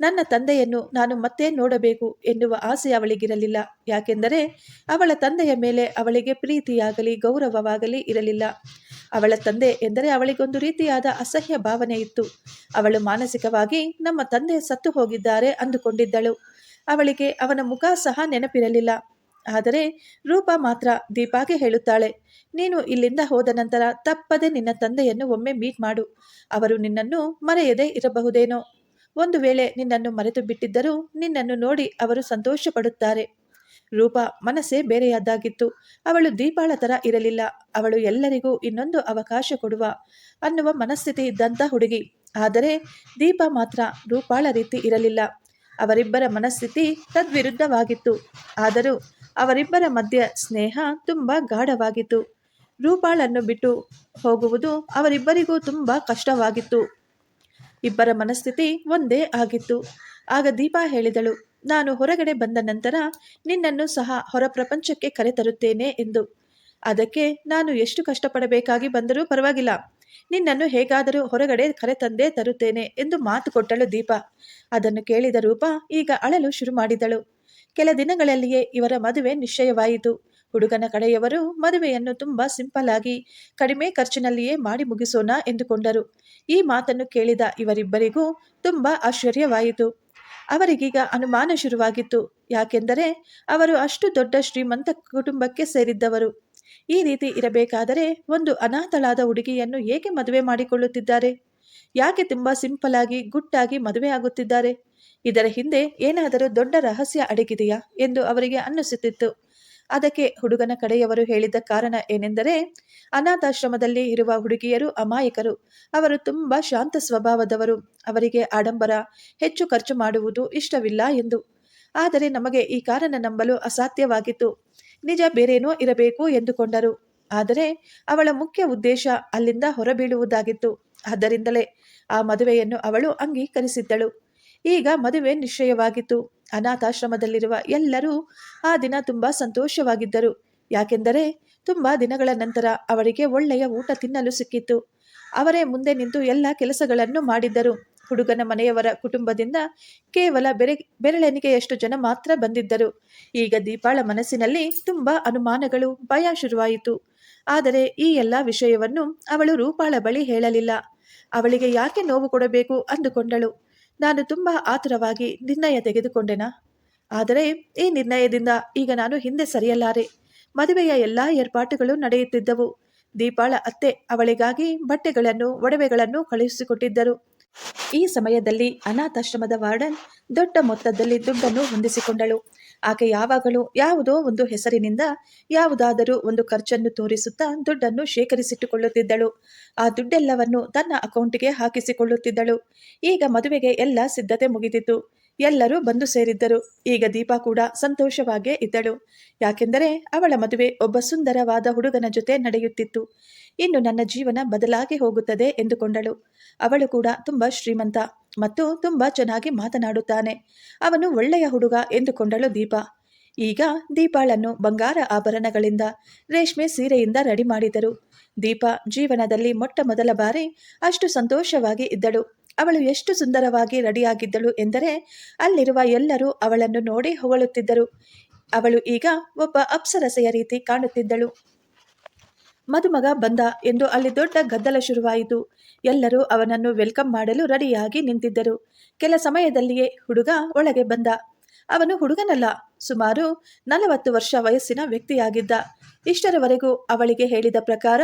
ನನ್ನ ತಂದೆಯನ್ನು ನಾನು ಮತ್ತೆ ನೋಡಬೇಕು ಎನ್ನುವ ಆಸೆ ಅವಳಿಗಿರಲಿಲ್ಲ. ಯಾಕೆಂದರೆ ಅವಳ ತಂದೆಯ ಮೇಲೆ ಅವಳಿಗೆ ಪ್ರೀತಿಯಾಗಲಿ, ಗೌರವವಾಗಲಿ ಇರಲಿಲ್ಲ. ಅವಳ ತಂದೆ ಎಂದರೆ ಅವಳಿಗೊಂದು ರೀತಿಯಾದ ಅಸಹ್ಯ ಭಾವನೆ ಇತ್ತು. ಅವಳು ಮಾನಸಿಕವಾಗಿ ನಮ್ಮ ತಂದೆ ಸತ್ತು ಹೋಗಿದ್ದಾರೆ ಅಂದುಕೊಂಡಿದ್ದಳು. ಅವಳಿಗೆ ಅವನ ಮುಖ ಸಹ ನೆನಪಿರಲಿಲ್ಲ. ಆದರೆ ರೂಪ ಮಾತ್ರ ದೀಪಾಗೆ ಹೇಳುತ್ತಾಳೆ, ನೀನು ಇಲ್ಲಿಂದ ಹೋದ ನಂತರ ತಪ್ಪದೆ ನಿನ್ನ ತಂದೆಯನ್ನು ಒಮ್ಮೆ ಮೀಟ್ ಮಾಡು. ಅವರು ನಿನ್ನನ್ನು ಮರೆಯದೇ ಇರಬಹುದೇನೋ? ಒಂದು ವೇಳೆ ನಿನ್ನನ್ನು ಮರೆತು ಬಿಟ್ಟಿದ್ದರೂ ನಿನ್ನನ್ನು ನೋಡಿ ಅವರು ಸಂತೋಷ ಪಡುತ್ತಾರೆ ರೂಪ ಮನಸ್ಸೇ ಬೇರೆಯಾದ್ದಾಗಿತ್ತು. ಅವಳು ದೀಪಾಳ ಥರ ಇರಲಿಲ್ಲ. ಅವಳು ಎಲ್ಲರಿಗೂ ಇನ್ನೊಂದು ಅವಕಾಶ ಕೊಡುವ ಅನ್ನುವ ಮನಸ್ಥಿತಿ ಇದ್ದಂಥ ಹುಡುಗಿ. ಆದರೆ ದೀಪ ಮಾತ್ರ ರೂಪಾಳ ರೀತಿ ಇರಲಿಲ್ಲ. ಅವರಿಬ್ಬರ ಮನಸ್ಥಿತಿ ತದ್ವಿರುದ್ಧವಾಗಿತ್ತು. ಆದರೂ ಅವರಿಬ್ಬರ ಮಧ್ಯೆ ಸ್ನೇಹ ತುಂಬ ಗಾಢವಾಗಿತ್ತು. ರೂಪಾಳನ್ನು ಬಿಟ್ಟು ಹೋಗುವುದು ಅವರಿಬ್ಬರಿಗೂ ತುಂಬ ಕಷ್ಟವಾಗಿತ್ತು. ಇಬ್ಬರ ಮನಸ್ಥಿತಿ ಒಂದೇ ಆಗಿತ್ತು. ಆಗ ದೀಪಾ ಹೇಳಿದಳು, ನಾನು ಹೊರಗಡೆ ಬಂದ ನಂತರ ನಿನ್ನನ್ನು ಸಹ ಹೊರ ಪ್ರಪಂಚಕ್ಕೆ ಕರೆತರುತ್ತೇನೆ ಎಂದು. ಅದಕ್ಕೆ, ನಾನು ಎಷ್ಟು ಕಷ್ಟಪಡಬೇಕಾಗಿ ಬಂದರೂ ಪರವಾಗಿಲ್ಲ. ನಿನ್ನನ್ನು ಹೇಗಾದರೂ ಹೊರಗಡೆ ಕರೆತಂದೇ ತರುತ್ತೇನೆ ಎಂದು ಮಾತು ಕೊಟ್ಟಳು ದೀಪ. ಅದನ್ನು ಕೇಳಿದ ರೂಪ ಈಗ ಅಳಲು ಶುರು ಮಾಡಿದಳು. ಕೆಲ ದಿನಗಳಲ್ಲಿಯೇ ಇವರ ಮದುವೆ ನಿಶ್ಚಯವಾಯಿತು. ಹುಡುಗನ ಕಡೆಯವರು ಮದುವೆಯನ್ನು ತುಂಬಾ ಸಿಂಪಲ್ ಆಗಿ, ಕಡಿಮೆ ಖರ್ಚಿನಲ್ಲಿಯೇ ಮಾಡಿ ಮುಗಿಸೋಣ ಎಂದುಕೊಂಡರು. ಈ ಮಾತನ್ನು ಕೇಳಿದ ಇವರಿಬ್ಬರಿಗೂ ತುಂಬಾ ಆಶ್ಚರ್ಯವಾಯಿತು. ಅವರಿಗೀಗ ಅನುಮಾನ ಶುರುವಾಗಿತ್ತು. ಯಾಕೆಂದರೆ ಅವರು ಅಷ್ಟು ದೊಡ್ಡ ಶ್ರೀಮಂತ ಕುಟುಂಬಕ್ಕೆ ಸೇರಿದ್ದವರು. ಈ ರೀತಿ ಇರಬೇಕಾದರೆ ಒಂದು ಅನಾಥಳಾದ ಹುಡುಗಿಯನ್ನು ಏಕೆ ಮದುವೆ ಮಾಡಿಕೊಳ್ಳುತ್ತಿದ್ದಾರೆ? ಯಾಕೆ ತುಂಬ ಸಿಂಪಲ್ ಆಗಿ, ಗುಟ್ಟಾಗಿ ಮದುವೆ ಆಗುತ್ತಿದ್ದಾರೆ? ಇದರ ಹಿಂದೆ ಏನಾದರೂ ದೊಡ್ಡ ರಹಸ್ಯ ಅಡಗಿದೆಯಾ ಎಂದು ಅವರಿಗೆ ಅನ್ನಿಸುತ್ತಿತ್ತು. ಅದಕ್ಕೆ ಹುಡುಗನ ಕಡೆಯವರು ಹೇಳಿದ ಕಾರಣ ಏನೆಂದರೆ, ಅನಾಥಾಶ್ರಮದಲ್ಲಿ ಇರುವ ಹುಡುಗಿಯರು ಅಮಾಯಕರು. ಅವರು ತುಂಬ ಶಾಂತ ಸ್ವಭಾವದವರು. ಅವರಿಗೆ ಆಡಂಬರ, ಹೆಚ್ಚು ಖರ್ಚು ಮಾಡುವುದು ಇಷ್ಟವಿಲ್ಲ ಎಂದು. ಆದರೆ ನಮಗೆ ಈ ಕಾರಣ ನಂಬಲು ಅಸಾಧ್ಯವಾಗಿತ್ತು. ನಿಜ ಬೇರೇನೋ ಇರಬೇಕು ಎಂದುಕೊಂಡರು. ಆದರೆ ಅವಳ ಮುಖ್ಯ ಉದ್ದೇಶ ಅಲ್ಲಿಂದ ಹೊರಬೀಳುವುದಾಗಿತ್ತು. ಆದ್ದರಿಂದಲೇ ಆ ಮದುವೆಯನ್ನು ಅವಳು ಅಂಗೀಕರಿಸಿದ್ದಳು. ಈಗ ಮದುವೆ ನಿಶ್ಚಯವಾಗಿತ್ತು. ಅನಾಥಾಶ್ರಮದಲ್ಲಿರುವ ಎಲ್ಲರೂ ಆ ದಿನ ತುಂಬ ಸಂತೋಷವಾಗಿದ್ದರು. ಯಾಕೆಂದರೆ ತುಂಬ ದಿನಗಳ ನಂತರ ಅವರಿಗೆ ಒಳ್ಳೆಯ ಊಟ ತಿನ್ನಲು ಸಿಕ್ಕಿತ್ತು. ಅವರೇ ಮುಂದೆ ನಿಂತು ಎಲ್ಲ ಕೆಲಸಗಳನ್ನು ಮಾಡಿದ್ದರು. ಹುಡುಗನ ಮನೆಯವರ ಕುಟುಂಬದಿಂದ ಕೇವಲ ಬೆರೆ, ಬೆರಳೆಣಿಕೆಯಷ್ಟು ಜನ ಮಾತ್ರ ಬಂದಿದ್ದರು. ಈಗ ದೀಪಾಳ ಮನಸ್ಸಿನಲ್ಲಿ ತುಂಬ ಅನುಮಾನಗಳು, ಭಯ ಶುರುವಾಯಿತು. ಆದರೆ ಈ ಎಲ್ಲ ವಿಷಯವನ್ನು ಅವಳು ರೂಪಾಳ ಬಳಿ ಹೇಳಲಿಲ್ಲ. ಅವಳಿಗೆ ಯಾಕೆ ನೋವು ಕೊಡಬೇಕು ಅಂದುಕೊಂಡಳು. ನಾನು ತುಂಬ ಆತುರವಾಗಿ ನಿರ್ಣಯ ತೆಗೆದುಕೊಂಡೆನಾ? ಆದರೆ ಈ ನಿರ್ಣಯದಿಂದ ಈಗ ನಾನು ಹಿಂದೆ ಸರಿಯಲಾರೆ. ಮದುವೆಯ ಎಲ್ಲ ಏರ್ಪಾಟುಗಳು ನಡೆಯುತ್ತಿದ್ದವು. ದೀಪಾಳ ಅತ್ತೆ ಅವಳಿಗಾಗಿ ಬಟ್ಟೆಗಳನ್ನು, ಒಡವೆಗಳನ್ನು ಕಳುಹಿಸಿಕೊಟ್ಟಿದ್ದರು. ಈ ಸಮಯದಲ್ಲಿ ಅನಾಥಾಶ್ರಮದ ವಾರ್ಡನ್ ದೊಡ್ಡ ಮೊತ್ತದಲ್ಲಿ ದುಡ್ಡನ್ನು ಹೊಂದಿಸಿಕೊಂಡಳು. ಆಕೆ ಯಾವಾಗಲೂ ಯಾವುದೋ ಒಂದು ಹೆಸರಿನಿಂದ ಯಾವುದಾದರೂ ಒಂದು ಖರ್ಚನ್ನು ತೋರಿಸುತ್ತಾ ದುಡ್ಡನ್ನು ಶೇಖರಿಸಿಟ್ಟುಕೊಳ್ಳುತ್ತಿದ್ದಳು. ಆ ದುಡ್ಡೆಲ್ಲವನ್ನು ತನ್ನ ಅಕೌಂಟಿಗೆ ಹಾಕಿಸಿಕೊಳ್ಳುತ್ತಿದ್ದಳು. ಈಗ ಮದುವೆಗೆ ಎಲ್ಲ ಸಿದ್ಧತೆ ಮುಗಿದಿತ್ತು. ಎಲ್ಲರೂ ಬಂದು ಸೇರಿದ್ದರು. ಈಗ ದೀಪಾ ಕೂಡ ಸಂತೋಷವಾಗೇ ಇದ್ದಳು. ಯಾಕೆಂದರೆ ಅವಳ ಮದುವೆ ಒಬ್ಬ ಸುಂದರವಾದ ಹುಡುಗನ ಜೊತೆ ನಡೆಯುತ್ತಿತ್ತು. ಇನ್ನು ನನ್ನ ಜೀವನ ಬದಲಾಗಿ ಹೋಗುತ್ತದೆ ಎಂದುಕೊಂಡಳು. ಅವಳು ಕೂಡ ತುಂಬ ಶ್ರೀಮಂತ. ಮತ್ತು ತುಂಬ ಚೆನ್ನಾಗಿ ಮಾತನಾಡುತ್ತಾನೆ. ಅವನು ಒಳ್ಳೆಯ ಹುಡುಗ ಎಂದುಕೊಂಡಳು ದೀಪ. ಈಗ ದೀಪಾಳನ್ನು ಬಂಗಾರ ಆಭರಣಗಳಿಂದ, ರೇಷ್ಮೆ ಸೀರೆಯಿಂದ ರೆಡಿ ಮಾಡಿದರು. ದೀಪ ಜೀವನದಲ್ಲಿ ಮೊಟ್ಟ ಮೊದಲ ಬಾರಿ ಅಷ್ಟು ಸಂತೋಷವಾಗಿ ಇದ್ದಳು. ಅವಳು ಎಷ್ಟು ಸುಂದರವಾಗಿ ರೆಡಿಯಾಗಿದ್ದಳು ಎಂದರೆ, ಅಲ್ಲಿರುವ ಎಲ್ಲರೂ ಅವಳನ್ನು ನೋಡಿ ಹೊಗಳುತ್ತಿದ್ದರು. ಅವಳು ಈಗ ಒಬ್ಬ ಅಪ್ಸರಸೆಯ ರೀತಿ ಕಾಣುತ್ತಿದ್ದಳು. ಮದುಮಗ ಬಂದ ಎಂದು ಅಲ್ಲಿ ದೊಡ್ಡ ಗದ್ದಲ ಶುರುವಾಯಿತು. ಎಲ್ಲರೂ ಅವನನ್ನು ವೆಲ್ಕಮ್ ಮಾಡಲು ರೆಡಿಯಾಗಿ ನಿಂತಿದ್ದರು. ಕೆಲ ಸಮಯದಲ್ಲಿಯೇ ಹುಡುಗ ಒಳಗೆ ಬಂದ. ಅವನು ಹುಡುಗನಲ್ಲ, ಸುಮಾರು ನಲವತ್ತು ವರ್ಷ ವಯಸ್ಸಿನ ವ್ಯಕ್ತಿಯಾಗಿದ್ದ. ಇಷ್ಟರವರೆಗೂ ಅವಳಿಗೆ ಹೇಳಿದ ಪ್ರಕಾರ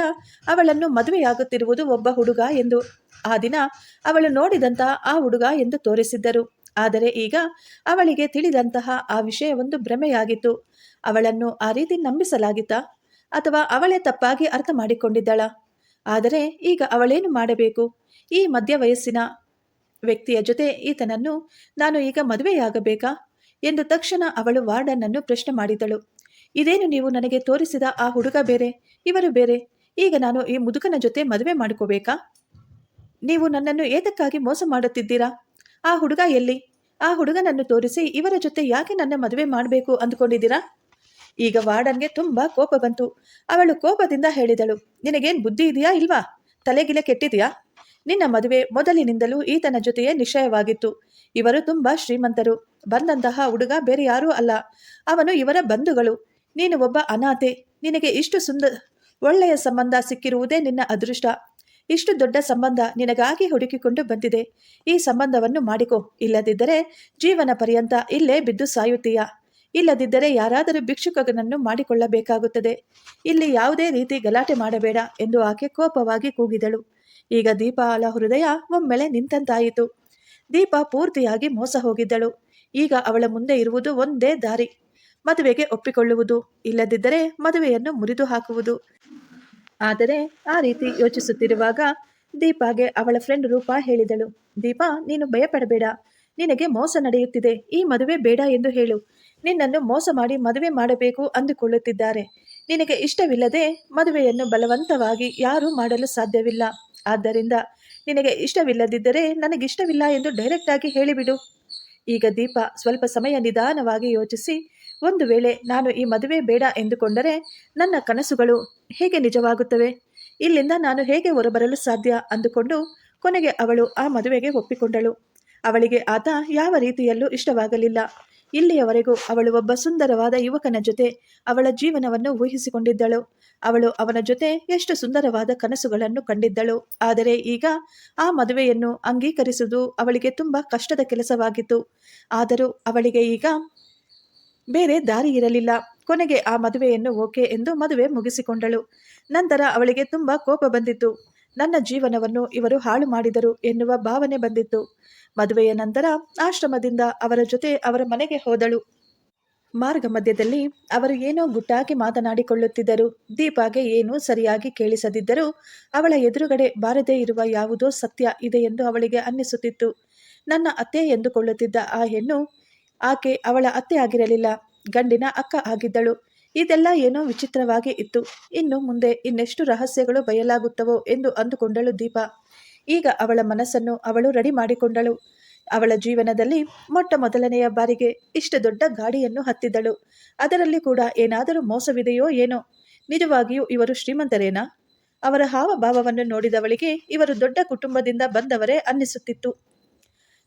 ಅವಳನ್ನು ಮದುವೆಯಾಗುತ್ತಿರುವುದು ಒಬ್ಬ ಹುಡುಗ ಎಂದು. ಆ ದಿನ ಅವಳು ನೋಡಿದಂತ ಆ ಹುಡುಗ ಎಂದು ತೋರಿಸಿದ್ದರು. ಆದರೆ ಈಗ ಅವಳಿಗೆ ತಿಳಿದಂತಹ ಆ ವಿಷಯ ಒಂದು ಭ್ರಮೆಯಾಗಿತ್ತು. ಅವಳನ್ನು ಆ ರೀತಿ ನಂಬಿಸಲಾಗಿತ್ತಾ? ಅಥವಾ ಅವಳೇ ತಪ್ಪಾಗಿ ಅರ್ಥ ಮಾಡಿಕೊಂಡಿದ್ದಳ? ಆದರೆ ಈಗ ಅವಳೇನು ಮಾಡಬೇಕು? ಈ ಮಧ್ಯ ವಯಸ್ಸಿನ ವ್ಯಕ್ತಿಯ ಜೊತೆ ಈತನನ್ನು ನಾನು ಈಗ ಮದುವೆಯಾಗಬೇಕಾ? ಎಂದು ತಕ್ಷಣ ಅವಳು ವಾರ್ಡನ್ನನ್ನು ಪ್ರಶ್ನೆ ಮಾಡಿದಳು. ಇದೇನು ನೀವು ನನಗೆ ತೋರಿಸಿದ ಆ ಹುಡುಗ ಬೇರೆ? ಇವರು ಬೇರೆ? ಈಗ ನಾನು ಈ ಮುದುಕನ ಜೊತೆ ಮದುವೆ ಮಾಡ್ಕೋಬೇಕಾ? ನೀವು ನನ್ನನ್ನು ಏತಕ್ಕಾಗಿ ಮೋಸ ಮಾಡುತ್ತಿದ್ದೀರಾ? ಆ ಹುಡುಗ ಎಲ್ಲಿ? ಆ ಹುಡುಗನನ್ನು ತೋರಿಸಿ ಇವರ ಜೊತೆ ಯಾಕೆ ನನ್ನ ಮದುವೆ ಮಾಡಬೇಕು ಅಂದುಕೊಂಡಿದ್ದೀರಾ? ಈಗ ವಾರ್ಡನ್ಗೆ ತುಂಬಾ ಕೋಪ ಬಂತು. ಅವಳು ಕೋಪದಿಂದ ಹೇಳಿದಳು, ನಿನಗೇನ್ ಬುದ್ಧಿ ಇದೆಯಾ ಇಲ್ವಾ? ತಲೆಗಿಲೆ ಕೆಟ್ಟಿದೆಯಾ? ನಿನ್ನ ಮದುವೆ ಮೊದಲಿನಿಂದಲೂ ಈತನ ಜೊತೆಯೇ ನಿಶ್ಚಯವಾಗಿತ್ತು. ಇವರು ತುಂಬಾ ಶ್ರೀಮಂತರು, ಬಂದಂತಹ ಹುಡುಗ ಬೇರೆ ಯಾರೂ ಅಲ್ಲ. ಅವನು ಇವರ ಬಂಧುಗಳು. ನೀನು ಒಬ್ಬ ಅನಾಥೆ, ನಿನಗೆ ಇಷ್ಟು ಸುಂದ, ಒಳ್ಳೆಯ ಸಂಬಂಧ ಸಿಕ್ಕಿರುವುದೇ ನಿನ್ನ ಅದೃಷ್ಟ. ಇಷ್ಟು ದೊಡ್ಡ ಸಂಬಂಧ ನಿನಗಾಗಿ ಹುಡುಕಿಕೊಂಡು ಬಂದಿದೆ. ಈ ಸಂಬಂಧವನ್ನು ಮಾಡಿಕೊ, ಇಲ್ಲದಿದ್ದರೆ ಜೀವನ ಪರ್ಯಂತ ಇಲ್ಲೇ ಬಿದ್ದು ಸಾಯುತ್ತೀಯ. ಇಲ್ಲದಿದ್ದರೆ ಯಾರಾದರೂ ಭಿಕ್ಷುಕನನ್ನು ಮಾಡಿಕೊಳ್ಳಬೇಕಾಗುತ್ತದೆ. ಇಲ್ಲಿ ಯಾವುದೇ ರೀತಿ ಗಲಾಟೆ ಮಾಡಬೇಡ ಎಂದು ಆಕೆ ಕೋಪವಾಗಿ ಕೂಗಿದಳು. ಈಗ ದೀಪಾಳ ಹೃದಯ ಒಮ್ಮೆಲೆ ನಿಂತಂತಾಯಿತು. ದೀಪ ಪೂರ್ತಿಯಾಗಿ ಮೋಸ ಹೋಗಿದ್ದಳು. ಈಗ ಅವಳ ಮುಂದೆ ಇರುವುದು ಒಂದೇ ದಾರಿ. ಮದುವೆಗೆ ಒಪ್ಪಿಕೊಳ್ಳುವುದು, ಇಲ್ಲದಿದ್ದರೆ ಮದುವೆಯನ್ನು ಮುರಿದು ಹಾಕುವುದು. ಆದರೆ ಆ ರೀತಿ ಯೋಚಿಸುತ್ತಿರುವಾಗ ದೀಪಾಗೆ ಅವಳ ಫ್ರೆಂಡ್ ರೂಪ ಹೇಳಿದಳು, ದೀಪಾ, ನೀನು ಭಯಪಡಬೇಡ. ನಿನಗೆ ಮೋಸ ನಡೆಯುತ್ತಿದೆ. ಈ ಮದುವೆ ಬೇಡ ಎಂದು ಹೇಳು. ನಿನ್ನನ್ನು ಮೋಸ ಮಾಡಿ ಮದುವೆ ಮಾಡಬೇಕು ಅಂದುಕೊಳ್ಳುತ್ತಿದ್ದಾರೆ. ನಿನಗೆ ಇಷ್ಟವಿಲ್ಲದೆ ಮದುವೆಯನ್ನು ಬಲವಂತವಾಗಿ ಯಾರೂ ಮಾಡಲು ಸಾಧ್ಯವಿಲ್ಲ. ಆದ್ದರಿಂದ ನಿನಗೆ ಇಷ್ಟವಿಲ್ಲದಿದ್ದರೆ ನನಗಿಷ್ಟವಿಲ್ಲ ಎಂದು ಡೈರೆಕ್ಟ್ ಆಗಿ ಹೇಳಿಬಿಡು. ಈಗ ದೀಪ ಸ್ವಲ್ಪ ಸಮಯ ನಿಧಾನವಾಗಿ ಯೋಚಿಸಿ, ಒಂದು ವೇಳೆ ನಾನು ಈ ಮದುವೆ ಬೇಡ ಎಂದುಕೊಂಡರೆ ನನ್ನ ಕನಸುಗಳು ಹೇಗೆ ನಿಜವಾಗುತ್ತವೆ? ಇಲ್ಲಿಂದ ನಾನು ಹೇಗೆ ಹೊರಬರಲು ಸಾಧ್ಯ? ಅಂದುಕೊಂಡು ಕೊನೆಗೆ ಅವಳು ಆ ಮದುವೆಗೆ ಒಪ್ಪಿಕೊಂಡಳು. ಅವಳಿಗೆ ಆತ ಯಾವ ರೀತಿಯಲ್ಲೂ ಇಷ್ಟವಾಗಲಿಲ್ಲ. ಇಲ್ಲಿಯವರೆಗೂ ಅವಳು ಒಬ್ಬ ಸುಂದರವಾದ ಯುವಕನ ಜೊತೆ ಅವಳ ಜೀವನವನ್ನು ಊಹಿಸಿಕೊಂಡಿದ್ದಳು. ಅವಳು ಅವನ ಜೊತೆ ಎಷ್ಟು ಸುಂದರವಾದ ಕನಸುಗಳನ್ನು ಕಂಡಿದ್ದಳು. ಆದರೆ ಈಗ ಆ ಮದುವೆಯನ್ನು ಅಂಗೀಕರಿಸುವುದು ಅವಳಿಗೆ ತುಂಬ ಕಷ್ಟದ ಕೆಲಸವಾಗಿತ್ತು. ಆದರೂ ಅವಳಿಗೆ ಈಗ ಬೇರೆ ದಾರಿ ಇರಲಿಲ್ಲ. ಕೊನೆಗೆ ಆ ಮದುವೆಯನ್ನು ಓಕೆ ಎಂದು ಮದುವೆ ಮುಗಿಸಿಕೊಂಡಳು. ನಂತರ ಅವಳಿಗೆ ತುಂಬ ಕೋಪ ಬಂದಿತ್ತು. ನನ್ನ ಜೀವನವನ್ನು ಇವರು ಹಾಳು ಮಾಡಿದರು ಎನ್ನುವ ಭಾವನೆ ಬಂದಿತ್ತು. ಮದುವೆಯ ನಂತರ ಆಶ್ರಮದಿಂದ ಅವರ ಜೊತೆ ಅವರ ಮನೆಗೆ ಹೋದಳು. ಮಾರ್ಗ ಮಧ್ಯದಲ್ಲಿ ಅವರು ಏನೋ ಗುಟ್ಟಾಗಿ ಮಾತನಾಡಿಕೊಳ್ಳುತ್ತಿದ್ದರು. ದೀಪಾಗೆ ಏನೂ ಸರಿಯಾಗಿ ಕೇಳಿಸದಿದ್ದರೂ ಅವಳ ಎದುರುಗಡೆ ಬಾರದೇ ಇರುವ ಯಾವುದೋ ಸತ್ಯ ಇದೆ ಎಂದು ಅವಳಿಗೆ ಅನ್ನಿಸುತ್ತಿತ್ತು. ನನ್ನ ಅತ್ತೆ ಎಂದುಕೊಳ್ಳುತ್ತಿದ್ದ ಆ ಹೆಣ್ಣು ಆಕೆ ಅವಳ ಅತ್ತೆ ಆಗಿರಲಿಲ್ಲ. ಗಂಡಿನ ಅಕ್ಕ ಆಗಿದ್ದಳು. ಇದೆಲ್ಲ ಏನೋ ವಿಚಿತ್ರವಾಗಿ ಇತ್ತು. ಇನ್ನು ಮುಂದೆ ಇನ್ನೆಷ್ಟು ರಹಸ್ಯಗಳು ಬಯಲಾಗುತ್ತವೋ ಎಂದು ಅಂದುಕೊಂಡಳು ದೀಪ. ಈಗ ಅವಳ ಮನಸ್ಸನ್ನು ಅವಳು ರೆಡಿ ಮಾಡಿಕೊಂಡಳು. ಅವಳ ಜೀವನದಲ್ಲಿ ಮೊಟ್ಟ ಮೊದಲನೆಯ ಬಾರಿಗೆ ಇಷ್ಟು ದೊಡ್ಡ ಗಾಡಿಯನ್ನು ಹತ್ತಿದ್ದಳು. ಅದರಲ್ಲಿ ಕೂಡ ಏನಾದರೂ ಮೋಸವಿದೆಯೋ ಏನೋ. ನಿಜವಾಗಿಯೂ ಇವರು ಶ್ರೀಮಂತರೇನಾ? ಅವರ ಹಾವಭಾವವನ್ನು ನೋಡಿದವಳಿಗೆ ಇವರು ದೊಡ್ಡ ಕುಟುಂಬದಿಂದ ಬಂದವರೇ ಅನ್ನಿಸುತ್ತಿತ್ತು.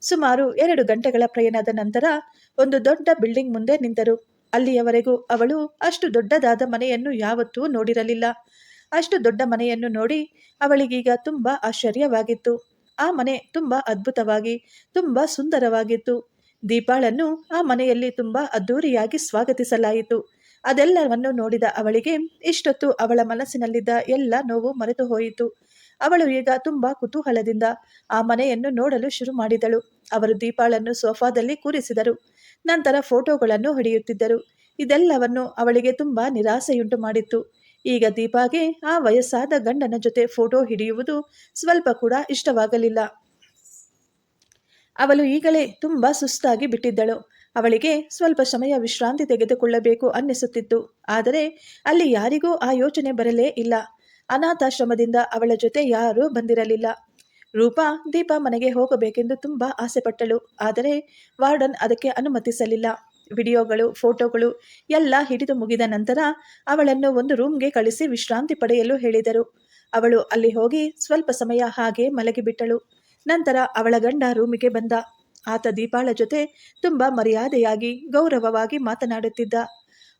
ಸುಮಾರು ಎರಡು ಗಂಟೆಗಳ ಪ್ರಯಾಣದ ನಂತರ ಒಂದು ದೊಡ್ಡ ಬಿಲ್ಡಿಂಗ್ ಮುಂದೆ ನಿಂತರು. ಅಲ್ಲಿಯವರೆಗೂ ಅವಳು ಅಷ್ಟು ದೊಡ್ಡದಾದ ಮನೆಯನ್ನು ಯಾವತ್ತೂ ನೋಡಿರಲಿಲ್ಲ. ಅಷ್ಟು ದೊಡ್ಡ ಮನೆಯನ್ನು ನೋಡಿ ಅವಳಿಗೀಗ ತುಂಬ ಆಶ್ಚರ್ಯವಾಗಿತ್ತು. ಆ ಮನೆ ತುಂಬ ಅದ್ಭುತವಾಗಿ, ತುಂಬ ಸುಂದರವಾಗಿತ್ತು. ದೀಪಾಳನ್ನು ಆ ಮನೆಯಲ್ಲಿ ತುಂಬ ಅದ್ಧೂರಿಯಾಗಿ ಸ್ವಾಗತಿಸಲಾಯಿತು. ಅದೆಲ್ಲವನ್ನು ನೋಡಿದ ಅವಳಿಗೆ ಇಷ್ಟೊತ್ತು ಅವಳ ಮನಸ್ಸಿನಲ್ಲಿದ್ದ ಎಲ್ಲ ನೋವು ಮರೆತು ಹೋಯಿತು ಅವಳು ಈಗ ತುಂಬ ಕುತೂಹಲದಿಂದ ಆ ಮನೆಯನ್ನು ನೋಡಲು ಶುರು ಮಾಡಿದಳು. ಅವರು ದೀಪಾಳನ್ನು ಸೋಫಾದಲ್ಲಿ ಕೂರಿಸಿದರು. ನಂತರ ಫೋಟೋಗಳನ್ನು ಹೊಡೆಯುತ್ತಿದ್ದರು. ಇದೆಲ್ಲವನ್ನು ಅವಳಿಗೆ ತುಂಬ ನಿರಾಸೆಯುಂಟು ಮಾಡಿತ್ತು. ಈಗ ದೀಪಾಗೆ ಆ ವಯಸ್ಸಾದ ಗಂಡನ ಜೊತೆ ಫೋಟೋ ಹಿಡಿಯುವುದು ಸ್ವಲ್ಪ ಕೂಡ ಇಷ್ಟವಾಗಲಿಲ್ಲ. ಅವಳು ಈಗಲೇ ತುಂಬ ಸುಸ್ತಾಗಿ ಬಿಟ್ಟಿದ್ದಳು. ಅವಳಿಗೆ ಸ್ವಲ್ಪ ಸಮಯ ವಿಶ್ರಾಂತಿ ತೆಗೆದುಕೊಳ್ಳಬೇಕು ಅನ್ನಿಸುತ್ತಿತ್ತು. ಆದರೆ ಅಲ್ಲಿ ಯಾರಿಗೂ ಆ ಯೋಚನೆ ಬರಲೇ ಇಲ್ಲ. ಅನಾಥಾಶ್ರಮದಿಂದ ಅವಳ ಜೊತೆ ಯಾರೂ ಬಂದಿರಲಿಲ್ಲ. ರೂಪಾ, ದೀಪಾ ಮನೆಗೆ ಹೋಗಬೇಕೆಂದು ತುಂಬ ಆಸೆಪಟ್ಟಳು. ಆದರೆ ವಾರ್ಡನ್ ಅದಕ್ಕೆ ಅನುಮತಿಸಲಿಲ್ಲ. ವಿಡಿಯೋಗಳು, ಫೋಟೋಗಳು ಎಲ್ಲ ಹಿಡಿದು ಮುಗಿದ ನಂತರ ಅವಳನ್ನು ಒಂದು ರೂಮ್ಗೆ ಕಳಿಸಿ ವಿಶ್ರಾಂತಿ ಪಡೆಯಲು ಹೇಳಿದರು. ಅವಳು ಅಲ್ಲಿ ಹೋಗಿ ಸ್ವಲ್ಪ ಸಮಯ ಹಾಗೆ ಮಲಗಿಬಿಟ್ಟಳು. ನಂತರ ಅವಳ ಗಂಡ ರೂಮಿಗೆ ಬಂದ. ಆತ ದೀಪಾಳ ಜೊತೆ ತುಂಬ ಮರ್ಯಾದೆಯಾಗಿ, ಗೌರವವಾಗಿ ಮಾತನಾಡುತ್ತಿದ್ದ.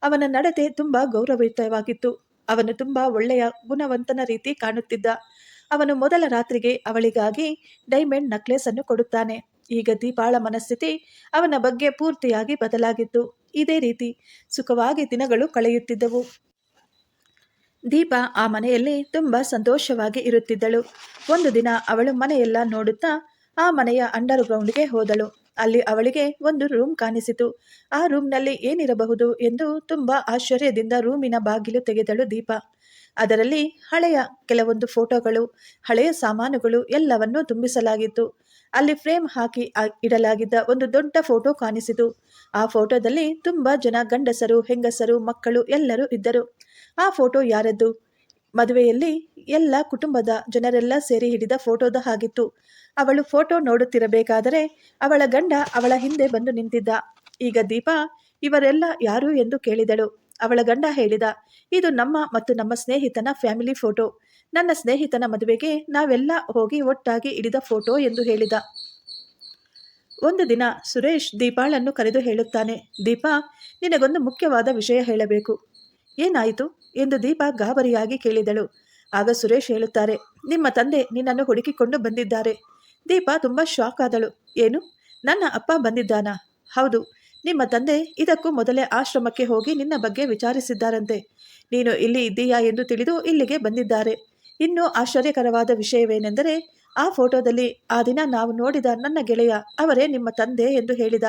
ಅವನ ನಡತೆ ತುಂಬ ಗೌರವಯುತವಾಗಿತ್ತು. ಅವನು ತುಂಬ ಒಳ್ಳೆಯ ಗುಣವಂತನ ರೀತಿ ಕಾಣುತ್ತಿದ್ದ. ಅವನು ಮೊದಲ ರಾತ್ರಿಗೆ ಅವಳಿಗಾಗಿ ಡೈಮಂಡ್ ನಕ್ಲೆಸ್ ಅನ್ನು ಕೊಡುತ್ತಾನೆ. ಈಗ ದೀಪಾಳ ಮನಸ್ಥಿತಿ ಅವನ ಬಗ್ಗೆ ಪೂರ್ತಿಯಾಗಿ ಬದಲಾಗಿತ್ತು. ಇದೇ ರೀತಿ ಸುಖವಾಗಿ ದಿನಗಳು ಕಳೆಯುತ್ತಿದ್ದವು. ದೀಪ ಆ ಮನೆಯಲ್ಲಿ ತುಂಬ ಸಂತೋಷವಾಗಿ ಇರುತ್ತಿದ್ದಳು. ಒಂದು ದಿನ ಅವಳು ಮನೆಯೆಲ್ಲ ನೋಡುತ್ತಾ ಆ ಮನೆಯ ಅಂಡರ್ ಗ್ರೌಂಡ್ಗೆ ಹೋದಳು. ಅಲ್ಲಿ ಅವಳಿಗೆ ಒಂದು ರೂಮ್ ಕಾಣಿಸಿತು. ಆ ರೂಮ್ನಲ್ಲಿ ಏನಿರಬಹುದು ಎಂದು ತುಂಬಾ ಆಶ್ಚರ್ಯದಿಂದ ರೂಮಿನ ಬಾಗಿಲು ತೆಗೆದಳು ದೀಪ. ಅದರಲ್ಲಿ ಹಳೆಯ ಕೆಲವೊಂದು ಫೋಟೋಗಳು, ಹಳೆಯ ಸಾಮಾನುಗಳು ಎಲ್ಲವನ್ನೂ ತುಂಬಿಸಲಾಗಿತ್ತು. ಅಲ್ಲಿ ಫ್ರೇಮ್ ಹಾಕಿ ಇಡಲಾಗಿದ್ದ ಒಂದು ದೊಡ್ಡ ಫೋಟೋ ಕಾಣಿಸಿತು. ಆ ಫೋಟೋದಲ್ಲಿ ತುಂಬಾ ಜನ ಗಂಡಸರು, ಹೆಂಗಸರು, ಮಕ್ಕಳು ಎಲ್ಲರೂ ಇದ್ದರು. ಆ ಫೋಟೋ ಯಾರದ್ದು? ಮದುವೆಯಲ್ಲಿ ಎಲ್ಲ ಕುಟುಂಬದ ಜನರೆಲ್ಲ ಸೇರಿ ಹಿಡಿದ ಫೋಟೋದ ಹಾಗಿತ್ತು. ಅವಳು ಫೋಟೋ ನೋಡುತ್ತಿರಬೇಕಾದರೆ ಅವಳ ಗಂಡ ಅವಳ ಹಿಂದೆ ಬಂದು ನಿಂತಿದ್ದ. ಈಗ ದೀಪಾ, ಇವರೆಲ್ಲ ಯಾರು ಎಂದು ಕೇಳಿದಳು. ಅವಳ ಗಂಡ ಹೇಳಿದ, ಇದು ನಮ್ಮ ಮತ್ತು ನಮ್ಮ ಸ್ನೇಹಿತನ ಫ್ಯಾಮಿಲಿ ಫೋಟೋ. ನನ್ನ ಸ್ನೇಹಿತನ ಮದುವೆಗೆ ನಾವೆಲ್ಲ ಹೋಗಿ ಒಟ್ಟಾಗಿ ಹಿಡಿದ ಫೋಟೋ ಎಂದು ಹೇಳಿದ. ಒಂದು ದಿನ ಸುರೇಶ್ ದೀಪಾಳನ್ನು ಕರೆದು ಹೇಳುತ್ತಾನೆ, ದೀಪಾ, ನಿನಗೊಂದು ಮುಖ್ಯವಾದ ವಿಷಯ ಹೇಳಬೇಕು. ಏನಾಯಿತು? ಎಂದು ದೀಪಾ ಗಾಬರಿಯಾಗಿ ಕೇಳಿದಳು. ಆಗ ಸುರೇಶ್ ಹೇಳುತ್ತಾರೆ, ನಿಮ್ಮ ತಂದೆ ನಿನ್ನನ್ನು ಹುಡುಕಿಕೊಂಡು ಬಂದಿದ್ದಾರೆ. ದೀಪಾ ತುಂಬ ಶಾಕ್ ಆದಳು. ಏನು? ನನ್ನ ಅಪ್ಪ ಬಂದಿದ್ದಾನಾ? ಹೌದು. ನಿಮ್ಮ ತಂದೆ ಇದಕ್ಕೂ ಮೊದಲೇ ಆಶ್ರಮಕ್ಕೆ ಹೋಗಿ ನಿನ್ನ ಬಗ್ಗೆ ವಿಚಾರಿಸಿದ್ದಾರಂತೆ. ನೀನು ಇಲ್ಲಿ ಇದ್ದೀಯಾ ಎಂದು ತಿಳಿದು ಇಲ್ಲಿಗೆ ಬಂದಿದ್ದಾರೆ. ಇನ್ನೂ ಆಶ್ಚರ್ಯಕರವಾದ ವಿಷಯವೇನೆಂದರೆ, ಆ ಫೋಟೋದಲ್ಲಿ ಆ ದಿನ ನಾವು ನೋಡಿದ ನನ್ನ ಗೆಳೆಯ, ಅವರೇ ನಿಮ್ಮ ತಂದೆ ಎಂದು ಹೇಳಿದ.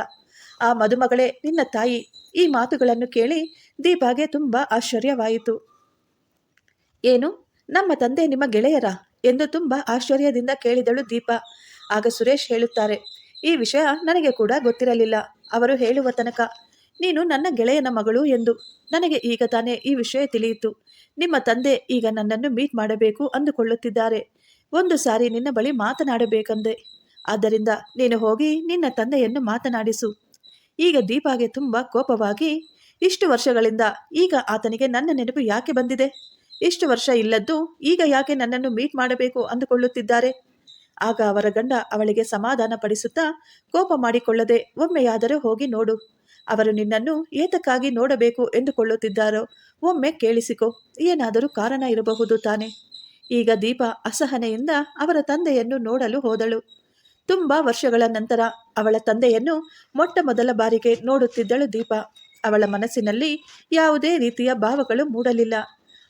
ಆ ಮದುಮಗಳೇ ನಿನ್ನ ತಾಯಿ. ಈ ಮಾತುಗಳನ್ನು ಕೇಳಿ ದೀಪಾಗೆ ತುಂಬ ಆಶ್ಚರ್ಯವಾಯಿತು. ಏನು? ನಮ್ಮ ತಂದೆ ನಿಮ್ಮ ಗೆಳೆಯರ? ಎಂದು ತುಂಬ ಆಶ್ಚರ್ಯದಿಂದ ಕೇಳಿದಳು ದೀಪ. ಆಗ ಸುರೇಶ್ ಹೇಳುತ್ತಾರೆ, ಈ ವಿಷಯ ನನಗೆ ಕೂಡ ಗೊತ್ತಿರಲಿಲ್ಲ. ಅವರು ಹೇಳುವ ತನಕ, ನೀನು ನನ್ನ ಗೆಳೆಯನ ಮಗಳು ಎಂದು. ನನಗೆ ಈಗ ತಾನೇ ಈ ವಿಷಯ ತಿಳಿಯಿತು. ನಿಮ್ಮ ತಂದೆ ಈಗ ನನ್ನನ್ನು ಮೀಟ್ ಮಾಡಬೇಕು ಅಂದುಕೊಳ್ಳುತ್ತಿದ್ದಾರೆ. ಒಂದು ಸಾರಿ ನಿನ್ನ ಬಳಿ ಮಾತನಾಡಬೇಕಂದೆ. ಆದ್ದರಿಂದ ನೀನು ಹೋಗಿ ನಿನ್ನ ತಂದೆಯನ್ನು ಮಾತನಾಡಿಸು. ಈಗ ದೀಪಾಗೆ ತುಂಬ ಕೋಪವಾಗಿ, ಇಷ್ಟು ವರ್ಷಗಳಿಂದ ಈಗ ಆತನಿಗೆ ನನ್ನ ನೆನಪು ಯಾಕೆ ಬಂದಿದೆ? ಇಷ್ಟು ವರ್ಷ ಇಲ್ಲದ್ದು ಈಗ ಯಾಕೆ ನನ್ನನ್ನು ಮೀಟ್ ಮಾಡಬೇಕು ಅಂದುಕೊಳ್ಳುತ್ತಿದ್ದಾರೆ? ಆಗ ಅವರ ಗಂಡ ಅವಳಿಗೆ ಸಮಾಧಾನ ಪಡಿಸುತ್ತಾ ಕೋಪ ಮಾಡಿಕೊಳ್ಳದೆ ಒಮ್ಮೆಯಾದರೂ ಹೋಗಿ ನೋಡು. ಅವರು ನಿನ್ನನ್ನು ಏತಕ್ಕಾಗಿ ನೋಡಬೇಕು ಎಂದುಕೊಳ್ಳುತ್ತಿದ್ದಾರೋ ಒಮ್ಮೆ ಕೇಳಿಸಿಕೊ. ಏನಾದರೂ ಕಾರಣ ಇರಬಹುದು ತಾನೆ. ಈಗ ದೀಪ ಅಸಹನೆಯಿಂದ ಅವರ ತಂದೆಯನ್ನು ನೋಡಲು ಹೋದಳು. ತುಂಬ ವರ್ಷಗಳ ನಂತರ ಅವಳ ತಂದೆಯನ್ನು ಮೊಟ್ಟ ಮೊದಲ ಬಾರಿಗೆ ನೋಡುತ್ತಿದ್ದಳು ದೀಪ. ಅವಳ ಮನಸ್ಸಿನಲ್ಲಿ ಯಾವುದೇ ರೀತಿಯ ಭಾವಗಳು ಮೂಡಲಿಲ್ಲ.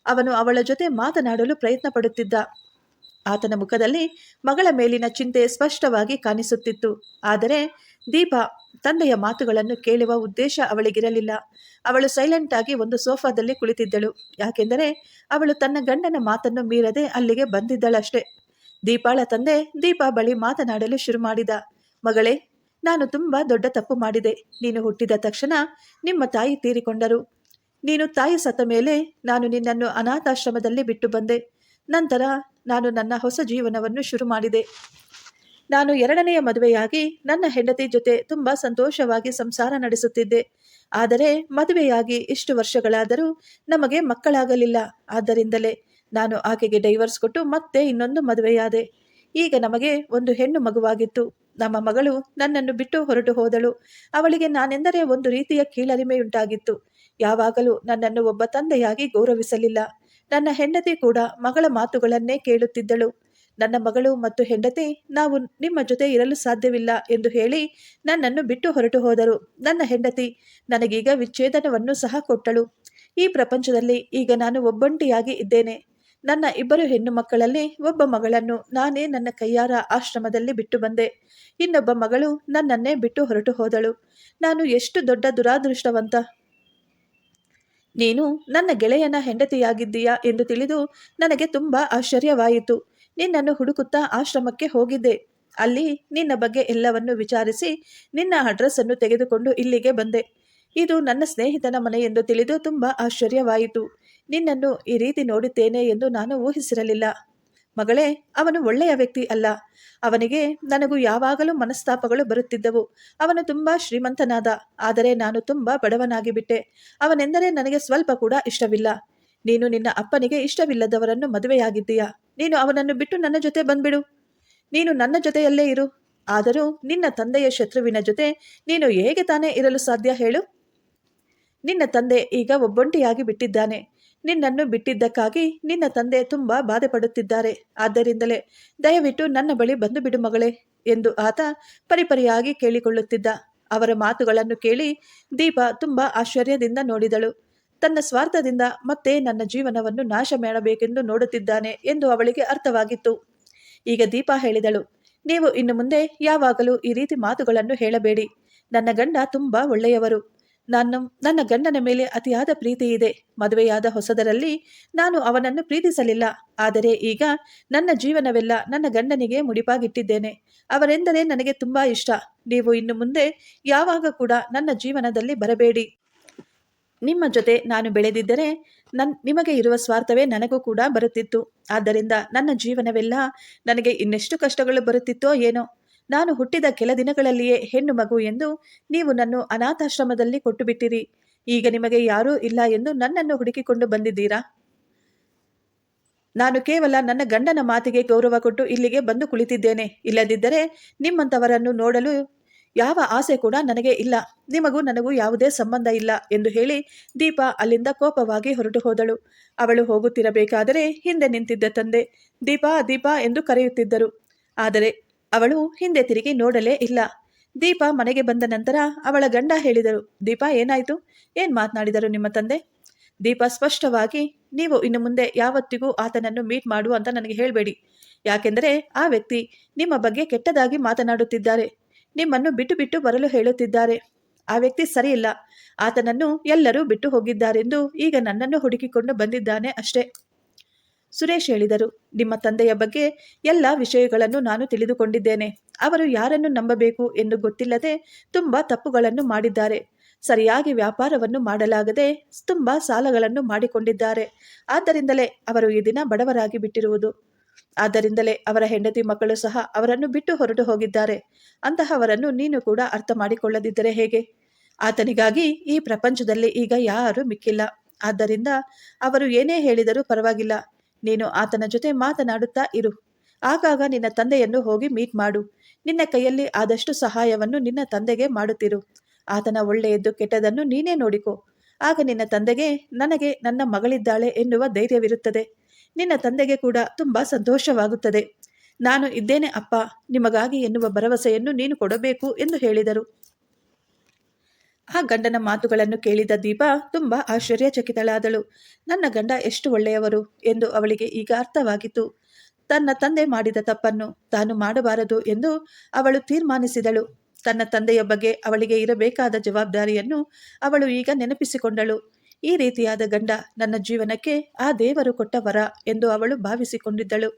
ಅವನು ಅವಳ ಜೊತೆ ಮಾತನಾಡಲು ಪ್ರಯತ್ನ ಪಡುತ್ತಿದ್ದ ಆತನ ಮುಖದಲ್ಲಿ ಮಗಳ ಮೇಲಿನ ಚಿಂತೆ ಸ್ಪಷ್ಟವಾಗಿ ಕಾಣಿಸುತ್ತಿತ್ತು. ಆದರೆ ದೀಪ ತಂದೆಯ ಮಾತುಗಳನ್ನು ಕೇಳುವ ಉದ್ದೇಶ ಅವಳಿಗಿರಲಿಲ್ಲ. ಅವಳು ಸೈಲೆಂಟ್ ಆಗಿ ಒಂದು ಸೋಫಾದಲ್ಲಿ ಕುಳಿತಿದ್ದಳು. ಯಾಕೆಂದರೆ ಅವಳು ತನ್ನ ಗಂಡನ ಮಾತನ್ನು ಮೀರದೆ ಅಲ್ಲಿಗೆ ಬಂದಿದ್ದಳಷ್ಟೇ. ದೀಪಾಳ ತಂದೆ ದೀಪಾ ಬಳಿ ಮಾತನಾಡಲು ಶುರು ಮಾಡಿದ. ಮಗಳೇ, ನಾನು ತುಂಬ ದೊಡ್ಡ ತಪ್ಪು ಮಾಡಿದೆ. ನೀನು ಹುಟ್ಟಿದ ತಕ್ಷಣ ನಿಮ್ಮ ತಾಯಿ ತೀರಿಕೊಂಡರು. ನೀನು ತಾಯಿ ಸತ್ತ ಮೇಲೆ ನಾನು ನಿನ್ನನ್ನು ಅನಾಥಾಶ್ರಮದಲ್ಲಿ ಬಿಟ್ಟು ಬಂದೆ. ನಂತರ ನಾನು ನನ್ನ ಹೊಸ ಜೀವನವನ್ನು ಶುರು ಮಾಡಿದೆ. ನಾನು ಎರಡನೆಯ ಮದುವೆಯಾಗಿ ನನ್ನ ಹೆಂಡತಿ ಜೊತೆ ತುಂಬ ಸಂತೋಷವಾಗಿ ಸಂಸಾರ ನಡೆಸುತ್ತಿದ್ದೆ. ಆದರೆ ಮದುವೆಯಾಗಿ ಇಷ್ಟು ವರ್ಷಗಳಾದರೂ ನಮಗೆ ಮಕ್ಕಳಾಗಲಿಲ್ಲ. ಆದ್ದರಿಂದಲೇ ನಾನು ಆಕೆಗೆ ಡೈವರ್ಸ್ ಕೊಟ್ಟು ಮತ್ತೆ ಇನ್ನೊಂದು ಮದುವೆಯಾದೆ. ಈಗ ನಮಗೆ ಒಂದು ಹೆಣ್ಣು ಮಗುವಾಗಿತ್ತು. ನಮ್ಮ ಮಗಳು ನನ್ನನ್ನು ಬಿಟ್ಟು ಹೊರಟು ಹೋದಳು. ಅವಳಿಗೆ ನಾನೆಂದರೆ ಒಂದು ರೀತಿಯ ಕೀಳರಿಮೆಯುಂಟಾಗಿತ್ತು. ಯಾವಾಗಲೂ ನನ್ನನ್ನು ಒಬ್ಬ ತಂದೆಯಾಗಿ ಗೌರವಿಸಲಿಲ್ಲ. ನನ್ನ ಹೆಂಡತಿ ಕೂಡ ಮಗಳ ಮಾತುಗಳನ್ನೇ ಕೇಳುತ್ತಿದ್ದಳು. ನನ್ನ ಮಗಳು ಮತ್ತು ಹೆಂಡತಿ, ನಾವು ನಿಮ್ಮ ಜೊತೆ ಇರಲು ಸಾಧ್ಯವಿಲ್ಲ ಎಂದು ಹೇಳಿ ನನ್ನನ್ನು ಬಿಟ್ಟು ಹೊರಟು ಹೋದರು. ನನ್ನ ಹೆಂಡತಿ ನನಗೀಗ ವಿಚ್ಛೇದನವನ್ನು ಸಹ ಕೊಟ್ಟಳು. ಈ ಪ್ರಪಂಚದಲ್ಲಿ ಈಗ ನಾನು ಒಬ್ಬಂಟಿಯಾಗಿ ಇದ್ದೇನೆ. ನನ್ನ ಇಬ್ಬರು ಹೆಣ್ಣು ಮಕ್ಕಳಲ್ಲಿ ಒಬ್ಬ ಮಗಳನ್ನು ನಾನೇ ನನ್ನ ಕೈಯಾರ ಆಶ್ರಮದಲ್ಲಿ ಬಿಟ್ಟು ಬಂದೆ. ಇನ್ನೊಬ್ಬ ಮಗಳು ನನ್ನನ್ನೇ ಬಿಟ್ಟು ಹೊರಟು ಹೋದಳು. ನಾನು ಎಷ್ಟು ದೊಡ್ಡ ದುರಾದೃಷ್ಟವಂತ ನೀನು ನನ್ನ ಗೆಳೆಯನ ಹೆಂಡತಿಯಾಗಿದ್ದೀಯಾ ಎಂದು ತಿಳಿದು ನನಗೆ ತುಂಬ ಆಶ್ಚರ್ಯವಾಯಿತು. ನಿನ್ನನ್ನು ಹುಡುಕುತ್ತಾ ಆಶ್ರಮಕ್ಕೆ ಹೋಗಿದ್ದೆ. ಅಲ್ಲಿ ನಿನ್ನ ಬಗ್ಗೆ ಎಲ್ಲವನ್ನು ವಿಚಾರಿಸಿ ನಿನ್ನ ಅಡ್ರೆಸ್ ಅನ್ನು ತೆಗೆದುಕೊಂಡು ಇಲ್ಲಿಗೆ ಬಂದೆ. ಇದು ನನ್ನ ಸ್ನೇಹಿತನ ಮನೆ ಎಂದು ತಿಳಿದು ತುಂಬ ಆಶ್ಚರ್ಯವಾಯಿತು. ನಿನ್ನನ್ನು ಈ ರೀತಿ ನೋಡುತ್ತೇನೆ ಎಂದು ನಾನು ಊಹಿಸಿರಲಿಲ್ಲ. ಮಗಳೇ, ಅವನು ಒಳ್ಳೆಯ ವ್ಯಕ್ತಿ ಅಲ್ಲ. ಅವನಿಗೆ, ನನಗೂ ಯಾವಾಗಲೂ ಮನಸ್ತಾಪಗಳು ಬರುತ್ತಿದ್ದವು. ಅವನು ತುಂಬ ಶ್ರೀಮಂತನಾದ, ಆದರೆ ನಾನು ತುಂಬ ಬಡವನಾಗಿ ಬಿಟ್ಟೆ ಅವನೆಂದರೆ ನನಗೆ ಸ್ವಲ್ಪ ಕೂಡ ಇಷ್ಟವಿಲ್ಲ. ನೀನು ನಿನ್ನ ಅಪ್ಪನಿಗೆ ಇಷ್ಟವಿಲ್ಲದವರನ್ನು ಮದುವೆಯಾಗಿದ್ದೀಯಾ? ನೀನು ಅವನನ್ನು ಬಿಟ್ಟು ನನ್ನ ಜೊತೆ ಬಂದ್ಬಿಡು. ನೀನು ನನ್ನ ಜೊತೆಯಲ್ಲೇ ಇರು. ಆದರೂ ನಿನ್ನ ತಂದೆಯ ಶತ್ರುವಿನ ಜೊತೆ ನೀನು ಹೇಗೆ ತಾನೇ ಇರಲು ಸಾಧ್ಯ ಹೇಳು. ನಿನ್ನ ತಂದೆ ಈಗ ಒಬ್ಬೊಂಟಿಯಾಗಿ ಬಿಟ್ಟಿದ್ದಾನೆ. ನಿನ್ನನ್ನು ಬಿಟ್ಟಿದ್ದಕ್ಕಾಗಿ ನಿನ್ನ ತಂದೆ ತುಂಬ ಬಾಧೆ ಪಡುತ್ತಿದ್ದಾರೆ ಆದ್ದರಿಂದಲೇ ದಯವಿಟ್ಟು ನನ್ನ ಬಳಿ ಬಂದು ಬಿಡು ಮಗಳೇ ಎಂದು ಆತ ಪರಿಪರಿಯಾಗಿ ಕೇಳಿಕೊಳ್ಳುತ್ತಿದ್ದ. ಅವರ ಮಾತುಗಳನ್ನು ಕೇಳಿ ದೀಪ ತುಂಬ ಆಶ್ಚರ್ಯದಿಂದ ನೋಡಿದಳು. ತನ್ನ ಸ್ವಾರ್ಥದಿಂದ ಮತ್ತೆ ನನ್ನ ಜೀವನವನ್ನು ನಾಶ ಮಾಡಬೇಕೆಂದು ನೋಡುತ್ತಿದ್ದಾನೆ ಎಂದು ಅವಳಿಗೆ ಅರ್ಥವಾಗಿತ್ತು. ಈಗ ದೀಪ ಹೇಳಿದಳು, ನೀವು ಇನ್ನು ಮುಂದೆ ಯಾವಾಗಲೂ ಈ ರೀತಿ ಮಾತುಗಳನ್ನು ಹೇಳಬೇಡಿ. ನನ್ನ ಗಂಡ ತುಂಬ ಒಳ್ಳೆಯವರು. ನಾನು ನನ್ನ ಗಂಡನ ಮೇಲೆ ಅತಿಯಾದ ಪ್ರೀತಿ ಇದೆ. ಮದುವೆಯಾದ ಹೊಸದರಲ್ಲಿ ನಾನು ಅವನನ್ನು ಪ್ರೀತಿಸಲಿಲ್ಲ. ಆದರೆ ಈಗ ನನ್ನ ಜೀವನವೆಲ್ಲ ನನ್ನ ಗಂಡನಿಗೆ ಮುಡಿಪಾಗಿಟ್ಟಿದ್ದೇನೆ. ಅವರೆಂದರೆ ನನಗೆ ತುಂಬ ಇಷ್ಟ. ನೀವು ಇನ್ನು ಮುಂದೆ ಯಾವಾಗ ಕೂಡ ನನ್ನ ಜೀವನದಲ್ಲಿ ಬರಬೇಡಿ. ನಿಮ್ಮ ಜೊತೆ ನಾನು ಬೆಳೆದಿದ್ದರೆ ನನ್, ನಿಮಗೆ ಇರುವ ಸ್ವಾರ್ಥವೇ ನನಗೂ ಕೂಡ ಬರುತ್ತಿತ್ತು. ಆದ್ದರಿಂದ ನನ್ನ ಜೀವನವೆಲ್ಲ ನನಗೆ ಇನ್ನೆಷ್ಟು ಕಷ್ಟಗಳು ಬರುತ್ತಿತ್ತೋ ಏನೋ. ನಾನು ಹುಟ್ಟಿದ ಕೆಲ ದಿನಗಳಲ್ಲಿಯೇ ಹೆಣ್ಣು ಮಗು ಎಂದು ನೀವು ನನ್ನ ಅನಾಥಾಶ್ರಮದಲ್ಲಿ ಕೊಟ್ಟು ಬಿಟ್ಟಿರಿ ಈಗ ನಿಮಗೆ ಯಾರೂ ಇಲ್ಲ ಎಂದು ನನ್ನನ್ನು ಹುಡುಕಿಕೊಂಡು ಬಂದಿದ್ದೀರಾ? ನಾನು ಕೇವಲ ನನ್ನ ಗಂಡನ ಮಾತಿಗೆ ಗೌರವ ಕೊಟ್ಟು ಇಲ್ಲಿಗೆ ಬಂದು ಕುಳಿತಿದ್ದೇನೆ. ಇಲ್ಲದಿದ್ದರೆ ನಿಮ್ಮಂಥವರನ್ನು ನೋಡಲು ಯಾವ ಆಸೆ ಕೂಡ ನನಗೆ ಇಲ್ಲ. ನಿಮಗೂ ನನಗೂ ಯಾವುದೇ ಸಂಬಂಧ ಇಲ್ಲ ಎಂದು ಹೇಳಿ ದೀಪ ಅಲ್ಲಿಂದ ಕೋಪವಾಗಿ ಹೊರಟು ಹೋದಳು. ಅವಳು ಹೋಗುತ್ತಿರಬೇಕಾದರೆ ಹಿಂದೆ ನಿಂತಿದ್ದ ತಂದೆ ದೀಪಾ ದೀಪಾ ಎಂದು ಕರೆಯುತ್ತಿದ್ದರು. ಆದರೆ ಅವಳು ಹಿಂದೆ ತಿರುಗಿ ನೋಡಲೇ ಇಲ್ಲ. ದೀಪ ಮನೆಗೆ ಬಂದ ನಂತರ ಅವಳ ಗಂಡ ಹೇಳಿದರು, ದೀಪ, ಏನಾಯಿತು? ಏನು ಮಾತನಾಡಿದರು ನಿಮ್ಮ ತಂದೆ? ದೀಪ ಸ್ಪಷ್ಟವಾಗಿ, ನೀವು ಇನ್ನು ಮುಂದೆ ಯಾವತ್ತಿಗೂ ಆತನನ್ನು ಮೀಟ್ ಮಾಡು ಅಂತ ನನಗೆ ಹೇಳಬೇಡಿ. ಯಾಕೆಂದರೆ ಆ ವ್ಯಕ್ತಿ ನಿಮ್ಮ ಬಗ್ಗೆ ಕೆಟ್ಟದಾಗಿ ಮಾತನಾಡುತ್ತಿದ್ದಾರೆ. ನಿಮ್ಮನ್ನು ಬಿಟ್ಟು ಬಿಟ್ಟು ಬರಲು ಹೇಳುತ್ತಿದ್ದಾರೆ. ಆ ವ್ಯಕ್ತಿ ಸರಿಯಿಲ್ಲ. ಆತನನ್ನು ಎಲ್ಲರೂ ಬಿಟ್ಟು ಹೋಗಿದ್ದಾರೆಂದು ಈಗ ನನ್ನನ್ನು ಹುಡುಕಿಕೊಂಡು ಬಂದಿದ್ದಾನೆ ಅಷ್ಟೇ. ಸುರೇಶ್ ಹೇಳಿದರು. ನಿಮ್ಮ ತಂದೆಯ ಬಗ್ಗೆ ಎಲ್ಲ ವಿಷಯಗಳನ್ನು ನಾನು ತಿಳಿದುಕೊಂಡಿದ್ದೇನೆ. ಅವರು ಯಾರನ್ನು ನಂಬಬೇಕು ಎಂದು ಗೊತ್ತಿಲ್ಲದೆ ತುಂಬ ತಪ್ಪುಗಳನ್ನು ಮಾಡಿದ್ದಾರೆ. ಸರಿಯಾಗಿ ವ್ಯಾಪಾರವನ್ನು ಮಾಡಲಾಗದೆ ತುಂಬ ಸಾಲಗಳನ್ನು ಮಾಡಿಕೊಂಡಿದ್ದಾರೆ. ಆದ್ದರಿಂದಲೇ ಅವರು ಈ ದಿನ ಬಡವರಾಗಿ ಬಿಟ್ಟಿರುವುದು. ಆದ್ದರಿಂದಲೇ ಅವರ ಹೆಂಡತಿ ಮಕ್ಕಳು ಸಹ ಅವರನ್ನು ಬಿಟ್ಟು ಹೊರಟು ಹೋಗಿದ್ದಾರೆ. ಅಂತಹವರನ್ನು ನೀನು ಕೂಡ ಅರ್ಥ ಮಾಡಿಕೊಳ್ಳದಿದ್ದರೆ ಹೇಗೆ? ಆತನಿಗಾಗಿ ಈ ಪ್ರಪಂಚದಲ್ಲಿ ಈಗ ಯಾರೂ ಮಿಕ್ಕಿಲ್ಲ. ಆದ್ದರಿಂದ ಅವರು ಏನೇ ಹೇಳಿದರೂ ಪರವಾಗಿಲ್ಲ. ನೀನು ಆತನ ಜೊತೆ ಮಾತನಾಡುತ್ತಾ ಇರು. ಆಗಾಗ ನಿನ್ನ ತಂದೆಯನ್ನು ಹೋಗಿ ಮೀಟ್ ಮಾಡು. ನಿನ್ನ ಕೈಯಲ್ಲಿ ಆದಷ್ಟು ಸಹಾಯವನ್ನು ನಿನ್ನ ತಂದೆಗೆ ಮಾಡುತ್ತಿರು. ಆತನ ಒಳ್ಳೆಯದ್ದು ಕೆಟ್ಟದನ್ನು ನೀನೇ ನೋಡಿಕೊ. ಆಗ ನಿನ್ನ ತಂದೆಗೆ, ನನಗೆ ನನ್ನ ಮಗಳಿದ್ದಾಳೆ ಎನ್ನುವ ಧೈರ್ಯವಿರುತ್ತದೆ. ನಿನ್ನ ತಂದೆಗೆ ಕೂಡ ತುಂಬ ಸಂತೋಷವಾಗುತ್ತದೆ. ನಾನು ಇದ್ದೇನೆ ಅಪ್ಪ, ನಿಮಗಾಗಿ ಎನ್ನುವ ಭರವಸೆಯನ್ನು ನೀನು ಕೊಡಬೇಕು ಎಂದು ಹೇಳಿದರು. ಆ ಗಂಡನ ಮಾತುಗಳನ್ನು ಕೇಳಿದ ದೀಪ ತುಂಬ ಆಶ್ಚರ್ಯಚಕಿತಳಾದಳು. ನನ್ನ ಗಂಡ ಎಷ್ಟು ಒಳ್ಳೆಯವರು ಎಂದು ಅವಳಿಗೆ ಈಗ ಅರ್ಥವಾಗಿತ್ತು. ತನ್ನ ತಂದೆ ಮಾಡಿದ ತಪ್ಪನ್ನು ತಾನು ಮಾಡಬಾರದು ಎಂದು ಅವಳು ತೀರ್ಮಾನಿಸಿದಳು. ತನ್ನ ತಂದೆಯ ಬಗ್ಗೆ ಅವಳಿಗೆ ಇರಬೇಕಾದ ಜವಾಬ್ದಾರಿಯನ್ನು ಅವಳು ಈಗ ನೆನಪಿಸಿಕೊಂಡಳು. ಈ ರೀತಿಯಾದ ಗಂಡ ನನ್ನ ಜೀವನಕ್ಕೆ ಆ ದೇವರು ಕೊಟ್ಟ ವರ ಎಂದು ಅವಳು ಭಾವಿಸಿಕೊಂಡಿದ್ದಳು.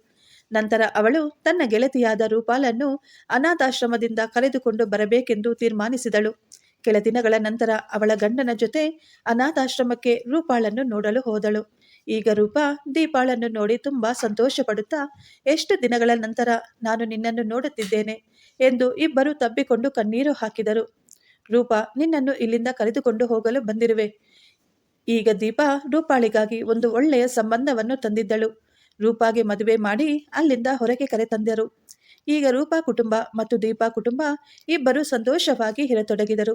ನಂತರ ಅವಳು ತನ್ನ ಗೆಳತಿಯಾದ ರೂಪಾಲನ್ನು ಅನಾಥಾಶ್ರಮದಿಂದ ಕರೆದುಕೊಂಡು ಬರಬೇಕೆಂದು ತೀರ್ಮಾನಿಸಿದಳು. ಕೆಲ ದಿನಗಳ ನಂತರ ಅವಳ ಗಂಡನ ಜೊತೆ ಅನಾಥಾಶ್ರಮಕ್ಕೆ ರೂಪಾಳನ್ನು ನೋಡಲು ಹೋದಳು. ಈಗ ರೂಪಾ ದೀಪಾಳನ್ನು ನೋಡಿ ತುಂಬಾ ಸಂತೋಷ ಪಡುತ್ತಾ ಎಷ್ಟು ದಿನಗಳ ನಂತರ ನಾನು ನಿನ್ನನ್ನು ನೋಡುತ್ತಿದ್ದೇನೆ ಎಂದು ಇಬ್ಬರು ತಬ್ಬಿಕೊಂಡು ಕಣ್ಣೀರು ಹಾಕಿದರು. ರೂಪಾ, ನಿನ್ನನ್ನು ಇಲ್ಲಿಂದ ಕರೆದುಕೊಂಡು ಹೋಗಲು ಬಂದಿರುವೆ. ಈಗ ದೀಪಾ ರೂಪಾಳಿಗಾಗಿ ಒಂದು ಒಳ್ಳೆಯ ಸಂಬಂಧವನ್ನು ತಂದಿದ್ದಳು. ರೂಪಾಗೆ ಮದುವೆ ಮಾಡಿ ಅಲ್ಲಿಂದ ಹೊರಗೆ ಕರೆತಂದರು ಈಗ ರೂಪಾ ಕುಟುಂಬ ಮತ್ತು ದೀಪಾ ಕುಟುಂಬ ಇಬ್ಬರು ಸಂತೋಷವಾಗಿ ಇರತೊಡಗಿದರು.